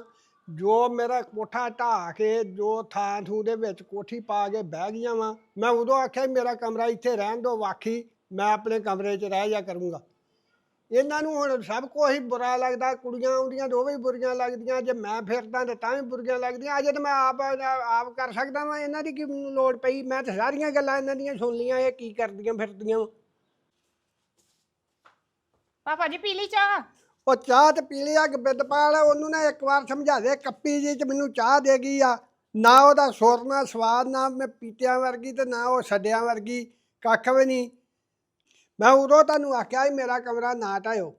ਜੋ ਮੇਰਾ ਕੋਠਾ ਢਾਹ ਕੇ, ਜੋ ਥਾਂ ਥੂ ਦੇ ਵਿੱਚ ਕੋਠੀ ਪਾ ਕੇ ਬਹਿ ਗਈਆਂ ਵਾ, ਮੈਂ ਉਦੋਂ ਆਖਿਆ ਮੇਰਾ ਕਮਰਾ ਇੱਥੇ ਰਹਿਣ ਦੋ ਵਾਖੀ ਮੈਂ ਆਪਣੇ ਕਮਰੇ 'ਚ ਰਹਿ ਜਾ ਕਰੂੰਗਾ। ਇਹਨਾਂ ਨੂੰ ਹੁਣ ਸਭ ਕੁਛ ਹੀ ਬੁਰਾ ਲੱਗਦਾ, ਕੁੜੀਆਂ ਆਉਂਦੀਆਂ ਤਾਂ ਉਹ ਵੀ ਬੁਰੀਆਂ ਲੱਗਦੀਆਂ, ਜੇ ਮੈਂ ਫਿਰਦਾ ਤਾਂ ਤਾਂ ਵੀ ਬੁਰੀਆਂ ਲੱਗਦੀਆਂ। ਅਜੇ ਤਾਂ ਮੈਂ ਆਪ ਆਪ ਕਰ ਸਕਦਾ ਵਾਂ, ਇਹਨਾਂ ਦੀ ਕੀ ਮੈਨੂੰ ਲੋੜ ਪਈ? ਮੈਂ ਤਾਂ ਸਾਰੀਆਂ ਗੱਲਾਂ ਇਹਨਾਂ ਦੀਆਂ ਸੁਣ ਲੀਆਂ ਇਹ ਕੀ ਕਰਦੀਆਂ ਫਿਰਦੀਆਂ ਪਾਪਾ ਜੀ, ਪੀ ਲਈ ਚਾਹ? ਉਹ ਚਾਹ ਤੇ ਪੀ ਲਿਆ। ਬਿੱਦਪਾਲ ਉਹਨੂੰ ਨਾ ਇੱਕ ਵਾਰ ਸਮਝਾ ਦੇ, ਕੱਪੀ ਜੀ ਚ ਮੈਨੂੰ ਚਾਹ ਦੇ ਗਈ ਆ। ਨਾ ਉਹਦਾ ਸੁਰ, ਨਾ ਸਵਾਦ, ਨਾ ਮੈਂ ਪੀਤਿਆਂ ਵਰਗੀ ਤੇ ਨਾ ਉਹ ਛੱਡਿਆਂ ਵਰਗੀ, ਕੱਖ ਵੀ ਨਹੀਂ। ਮੈਂ ਉਦੋਂ ਤੁਹਾਨੂੰ ਆਖਿਆ ਸੀ, ਮੇਰਾ ਕਮਰਾ ਨਾ ਢਾਇਓ।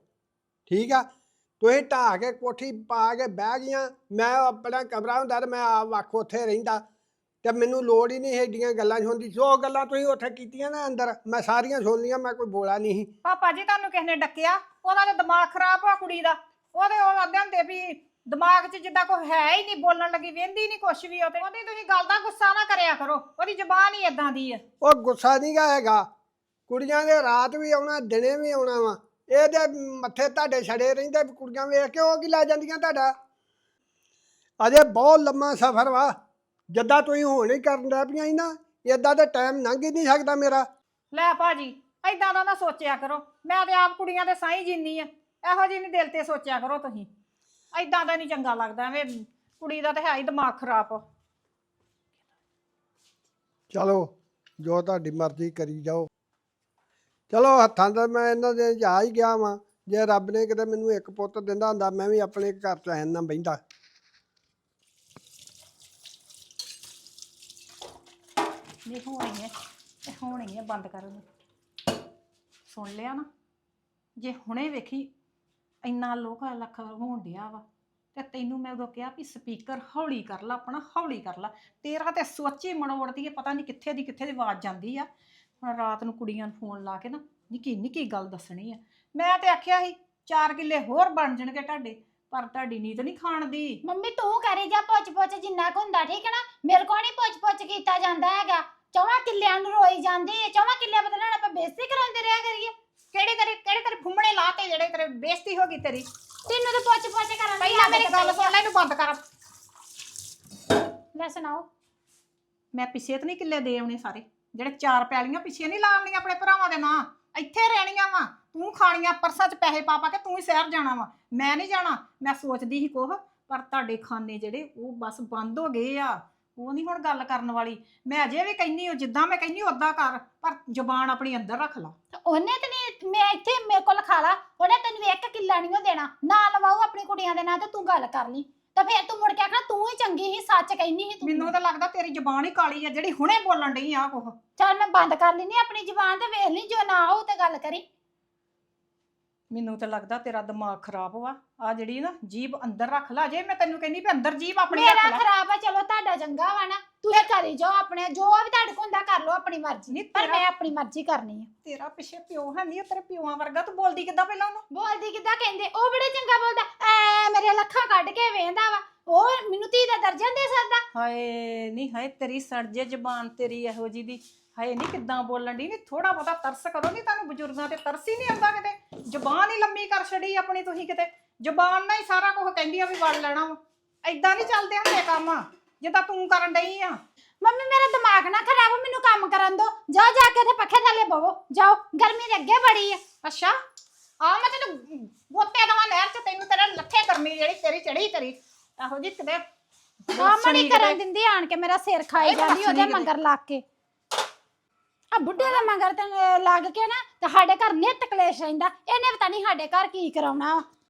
ਠੀਕ ਆ? ਤੁਸੀਂ ਢਾਹ ਕੇ ਕੋਠੀ ਪਾ ਕੇ ਬਹਿ ਗਈਆਂ। ਮੈਂ ਆਪਣਾ ਕਮਰਾ ਹੁੰਦਾ ਤੇ ਮੈਂ ਆਪ ਵੱਖ ਉੱਥੇ ਰਹਿੰਦਾ। ਤੇ ਮੈਨੂੰ ਲੋੜ ਹੀ ਨਹੀਂ ਏਡੀਆਂ ਗੱਲਾਂ ਸੁਣਦੀ ਸੋ ਗੱਲਾਂ ਤੁਸੀਂ ਉੱਥੇ ਕੀਤੀਆਂ ਨਾ ਅੰਦਰ ਮੈਂ ਸਾਰੀਆਂ ਸੁਣ ਲਈਆਂ ਮੈਂ ਕੋਈ ਬੋਲਾ ਨਹੀਂ ਸੀ। ਪਾਪਾ ਜੀ ਤੁਹਾਨੂੰ ਕਿਸ ਨੇ ਡੱਕਿਆ? ਉਹਦਾ ਤਾਂ ਦਿਮਾਗ ਖਰਾਬ ਆ ਕੁੜੀ ਦਾ। ਉਹਦੇ ਉਹ ਆਂਦੇ ਹੁੰਦੇ ਵੀ ਦਿਮਾਗ 'ਚ ਜਿੱਦਾਂ ਕੋਈ ਹੈ ਹੀ ਨਹੀਂ ਬੋਲਣ ਲੱਗੀ ਵੇਂਦੀ ਨਹੀਂ ਕੁਛ ਵੀ ਉਹ ਤੇ। ਉਹਦੀ ਤੁਸੀਂ ਗੱਲ ਦਾ ਗੁੱਸਾ ਨਾ ਕਰਿਆ ਕਰੋ। ਉਹਦੀ ਜ਼ਬਾਨ ਹੀ ਇਦਾਂ ਦੀ ਆ। ਉਹ ਗੁੱਸਾ ਨਹੀਂ ਗਾ ਹੈਗਾ। ਕੁੜੀਆਂ ਦੇ ਰਾਤ ਵੀ ਆਉਣਾ ਦਿਨੇ ਵੀ ਆਉਣਾ ਵਾ। ਇਹਦੇ ਮੱਥੇ ਤੁਹਾਡੇ ਛੜੇ ਰਹਿੰਦੇ ਵੀ ਕੁੜੀਆਂ ਵੇਖ ਕੇ ਉਹ ਕੀ ਲੈ ਜਾਂਦੀਆਂ ਤੁਹਾਡਾ? ਅਜੇ ਬਹੁਤ ਲੰਮਾ ਸਫ਼ਰ ਵਾ। ਜੱਦਾਂ ਤੁਸੀਂ ਹੁਣ ਹੀ ਕਰਨ ਲੱਗ ਪਈਆਂ ਸੀ ਨਾ ਇਦਾਂ ਦਾ ਟਾਈਮ ਲੰਘ ਹੀ ਨਹੀਂ ਸਕਦਾ ਮੇਰਾ। ਲੈ ਭਾਜੀ ਐਦਾਂ ਦਾ ਨਾ ਸੋਚਿਆ ਕਰੋ। ਮੈਂ ਤੇ ਆਪ ਕੁੜੀਆਂ ਦੇ ਸਾਈ ਜਿੰਨੀ ਆ ਇਹੋ ਜਿਹੀ ਨਹੀਂ ਦਿਲ ਤੇ ਸੋਚਿਆ ਕਰੋ ਤੁਸੀਂ। ਐਦਾਂ ਦਾ ਨਹੀਂ ਚੰਗਾ ਲੱਗਦਾ ਐਵੇਂ ਕੁੜੀ ਦਾ ਤੇ ਹੈ ਹੀ ਦਿਮਾਗ ਖਰਾਬ। ਚਲੋ ਜੋ ਤੁਹਾਡੀ ਮਰਜ਼ੀ ਕਰੀ ਜਾਓ। ਚਲੋ ਹੱਥਾਂ ਦਾ ਮੈਂ ਇਹਨਾਂ ਦੇ ਜਾ ਹੀ ਗਿਆ ਵਾਂ। ਜੇ ਰੱਬ ਨੇ ਕਿਤੇ ਮੈਨੂੰ ਇੱਕ ਪੁੱਤ ਦਿੰਦਾ ਹੁੰਦਾ ਮੈਂ ਵੀ ਆਪਣੇ ਘਰ ਚ ਐਨ ਨਾ ਬਹਿੰਦਾ। ਨਹੀਂ ਹੋਣੀ ਹੈ ਤੇ ਹੋਣੀ ਹੈ ਬੰਦ ਕਰ ਉਹਨੂੰ। ਸੁਣ ਲਿਆ ਨਾ। ਜੇ ਹੁਣੇ ਵੇਖੀ, ਇੰਨਾ ਲੋਕ ਲੱਖ ਹੋਣ ਡਿਆ ਵਾ। ਤੇ ਤੈਨੂੰ ਮੈਂ ਉਦੋਂ ਕਿਹਾ ਵੀ ਸਪੀਕਰ ਹੌਲੀ ਕਰ ਲਾ, ਆਪਣਾ ਹੌਲੀ ਕਰ ਲਾ। ਤੇਰਾ ਤੇ ਸੋਚੀ ਮਨੋੜਦੀ ਹੈ, ਪਤਾ ਨਹੀਂ ਕਿੱਥੇ ਦੀ ਕਿੱਥੇ ਦੀ ਆਵਾਜ਼ ਜਾਂਦੀ ਆ। ਹੁਣ ਰਾਤ ਨੂੰ ਕੁੜੀਆਂ ਨੂੰ ਫੋਨ ਲਾ ਕੇ ਨਾ, ਨਿੱਕੀ ਨਿੱਕੀ ਗੱਲ ਦੱਸਣੀ ਆ। ਮੈਂ ਤੇ ਆਖਿਆ ਸੀ, ਚਾਰ ਕਿੱਲੇ ਹੋਰ ਬਣ ਜਾਣਗੇ ਤੁਹਾਡੇ, ਪਰ ਤੁਹਾਡੀ ਨੀਤ ਨਹੀਂ ਖਾਣ ਦੀ। ਮੰਮੀ, ਤੂੰ ਕਰੀ ਜਾ ਪੁੱਛ ਪੁੱਛ ਜਿੰਨਾ ਕੁ ਹੁੰਦਾ, ਠੀਕ ਹੈ ਨਾ? ਮੇਰੇ ਕੋਲ ਨਹੀਂ ਪੁੱਛ ਪੁੱਛ ਕੀਤਾ ਜਾਂਦਾ ਹੈਗਾ। ਚੌਵਾਂ ਕਿੱਲਿਆਂ ਨੂੰ ਰੋਈ ਜਾਂਦੀ ਹੈ ਚੌਵਾਂ ਕਿੱਲਿਆਂ ਬਦਲਣ ਆਪਾਂ ਬੇਇੱਜ਼ਤੀ ਕਰਾਉਂਦੇ ਰਿਹਾ ਕਰੀਏ। ਕਿਹੜੇ ਤੇਰੇ ਕਿਹੜੇ ਤੇਰੇ ਫੁੰਮਣੇ ਲਾਤੇ ਜਿਹੜੇ ਤੇਰੇ ਬੇਇੱਜ਼ਤੀ ਹੋ ਗਈ ਤੇਰੀ? ਤੈਨੂੰ ਤਾਂ ਪੁੱਛ ਪੁੱਛ ਕਰਨ ਦੀ ਪਹਿਲਾਂ ਮੇਰੀ ਗੱਲ ਸੁਣ। ਲੈ ਇਹਨੂੰ ਬੰਦ ਕਰ। ਲੈ ਸੁਣਾਓ। ਮੈਂ ਪਿੱਛੇ ਤੇ ਨਹੀਂ ਕਿੱਲੇ ਦੇ ਆਉਣੇ ਸਾਰੇ। ਜਿਹੜੇ ਚਾਰ ਪੈਲੀਆਂ ਪਿੱਛੇ ਨਹੀਂ ਲਾਉਣੀਆਂ ਆਪਣੇ ਭਰਾਵਾਂ ਦੇ ਨਾਂ। ਇੱਥੇ ਰਹਿਣੀਆਂ ਵਾ। ਤੂੰ ਖਾਣੀਆਂ ਪਰਸਾਂ 'ਚ ਪੈਸੇ ਪਾ ਪਾ ਕੇ ਤੂੰ ਹੀ ਸ਼ਹਿਰ ਜਾਣਾ ਵਾ। ਮੈਂ ਨਹੀਂ ਜਾਣਾ। ਮੈਂ ਸੋਚਦੀ ਸੀ ਕੋਹ ਪਰ ਤੁਹਾਡੇ ਖਾਨੇ ਜਿਹੜੇ ਉਹ ਬਸ ਬੰਦ ਹੋ ਗਏ ਆ। ਉਹ ਨਹੀਂ ਹੁਣ ਗੱਲ ਕਰਨ ਵਾਲੀ। ਮੈਂ ਅਜੇ ਵੀ ਕਹਿੰਨੀ ਹਾਂ ਜਿੱਦਾਂ ਮੈਂ ਕਹਿੰਨੀ ਉਦਾਂ ਕਰ। ਪਰ ਜ਼ਬਾਨ ਆਪਣੀ ਅੰਦਰ ਰੱਖ ਲਾ। ਤੇ ਉਹਨੇ ਤੇ ਨਹੀਂ ਮੈਂ ਇੱਥੇ ਮੇਰੇ ਕੋਲ ਖਾ ਲਾ। ਉਹਨੇ ਤੈਨੂੰ ਇੱਕ ਕਿੱਲਾ ਨਹੀਂ ਉਹ ਦੇਣਾ। ਨਾ ਲਵਾਓ ਆਪਣੀ ਕੁੜੀਆਂ ਦੇ ਨਾਂ ਤੇ ਤੂੰ ਗੱਲ ਕਰ ਲਈ। ਤਾਂ ਫੇਰ ਤੂੰ ਮੁੜ ਕੇ ਆਖਣਾ ਤੂੰ ਹੀ ਚੰਗੀ ਸੀ ਸੱਚ ਕਹਿੰਦੀ ਸੀ ਤੂੰ। ਮੈਨੂੰ ਤਾਂ ਲੱਗਦਾ ਤੇਰੀ ਜ਼ਬਾਨ ਹੀ ਕਾਲੀ ਆ ਜਿਹੜੀ ਹੁਣੇ ਬੋਲਣ ਡਈ ਆ ਕੋਹ ਚੱਲ ਮੈਂ ਬੰਦ ਕਰ ਲੈਣੀ ਆਪਣੀ ਜ਼ੁਬਾਨ ਤੇ ਵੇਖ ਲਈ ਜੋ ਨਾ ਆਊ ਤੇ ਗੱਲ ਕਰੀ। ਮੈਨੂੰ ਤਾਂ ਲੱਗਦਾ ਤੇਰਾ ਦਿਮਾਗ ਖਰਾਬ ਵਾ। ਆ ਜਿਹੜੀ ਨਾ ਜੀਬ ਅੰਦਰ ਰੱਖ ਲਾ ਜੇ ਮੈਂ ਤੈਨੂੰ ਕਹਿੰਦੀ ਵੀ ਅੰਦਰ ਜੀਬ ਆਪਣੀ ਮੇਰਾ ਰੱਖ ਲਾ। ਖਰਾਬ ਆ ਚਲੋ ਤੁਹਾਡਾ ਚੰਗਾ ਵਾ ਨਾ। ਤੁਸੀਂ ਕਰੀ ਜਾਓ ਆਪਣੇ ਜੋ ਵੀ ਤੁਹਾਡੇ ਕੋਲ ਹੁੰਦਾ ਕਰ ਲਓ ਆਪਣੀ ਮਰਜ਼ੀ। ਨਹੀਂ ਪਰ ਤੇਰਾ ਮੈਂ ਆਪਣੀ ਮਰਜ਼ੀ ਕਰਨੀ ਆ। ਤੇਰਾ ਪਿੱਛੇ ਪਿਓ ਹੈ ਨਹੀਂ ਤੇਰੇ ਪਿਓਾਂ ਵਰਗਾ। ਤੂੰ ਬੋਲਦੀ ਕਿੱਦਾਂ ਪਹਿਲਾਂ ਉਹਨੂੰ? ਬੋਲਦੀ ਕਿੱਦਾਂ ਕਹਿੰਦੇ? ਉਹ ਬੜਾ ਚੰਗਾ ਬੋਲਦਾ। ਐ ਮੇਰੇ ਲੱਖਾਂ ਕੱਢ ਕੇ ਵੇਂਦਾ ਵਾ। ਉਹ ਮੈਨੂੰ ਧੀ ਦਾ ਦਰਜਾ ਦੇ ਸਕਦਾ। ਹਾਏ ਨਹੀਂ ਹਾਏ ਤੇਰੀ ਸੜਜੇ ਜ਼ਬਾਨ ਤੇਰੀ ਇਹੋ ਜੀ ਦੀ। ਹਾਏ ਨਹੀਂ ਕਿੱਦਾਂ ਬੋਲਣ ਦੀ ਨਹੀਂ ਥੋੜਾ ਬਹੁਤਾ ਤਰਸ ਕਰੋ ਨਹੀਂ ਤੁਹਾਨੂੰ ਬਜ਼ੁਰਗਾਂ ਤੇ ਤਰਸ ਹੀ ਨਹੀਂ ਆਉਂਦਾ ਕਿਤੇ। ਜ਼ਬਾਨ ਹੀ ਲੰਮੀ ਕਰ ਛੜੀ ਆਪਣੀ ਤੁਸੀਂ ਕਿਤੇ। ਜ਼ਬਾਨ ਨਾਲ ਹੀ ਸਾਰਾ ਕੁਝ ਕਹਿੰਦੀ ਆ ਵੀ ਵੜ ਲੈਣਾ ਵਾ। ਐਦਾਂ ਨਹੀਂ ਚੱਲਦੇ ਹੁੰਦੇ ਕੰਮ ਜਿੱਦਾਂ ਤੂੰ ਕਰਨ ਡਈ ਆ। ਮੰਮੀ ਮੇਰਾ ਦਿਮਾਗ ਨਾ ਖਰਾਬ ਮੈਨੂੰ ਕੰਮ ਕਰਨ ਦੋ। ਜਾ ਜਾ ਕੇ ਤੇ ਪੱਖੇ ਥੱਲੇ ਬਵੋ। ਜਾਓ ਗਰਮੀ ਦੇ ਅੱਗੇ ਬੜੀ ਆ। ਅੱਛਾ ਆ ਮੈਂ ਤੈਨੂੰ ਬੋਤੇ ਦਵਾਂ ਨਹਿਰ ਚ ਤੈਨੂੰ ਤੇਰੇ ਲੱਥੇ ਕਰਮੀ ਜਿਹੜੀ ਤੇਰੀ ਚੜੀ ਤੇਰੀ ਇਹੋ ਜੀ ਕਿਤੇ ਕੰਮ ਨਹੀਂ ਕਰਨ ਦਿੰਦੀ ਆਣ ਕੇ ਮੇਰਾ ਸਿਰ ਖਾਈ ਜਾਂਦੀ ਉਹਦੇ। ਮੰਗਰ ਲੱਗ ਕੇ। ਆ ਬੁੱਢੇ ਦੇ ਮਗਰ ਤੇ ਲੱਗ ਕੇ ਨਾ ਤੇ ਸਾਡੇ ਘਰ ਨਿੱਤ ਕਲੇਸ਼ ਰਹਿੰਦਾ ਇਹਨੇ ਪਤਾ ਨਹੀਂ ਸਾਡੇ ਘਰ ਕੀ ਕਰਾਉਣਾ ਵਾ।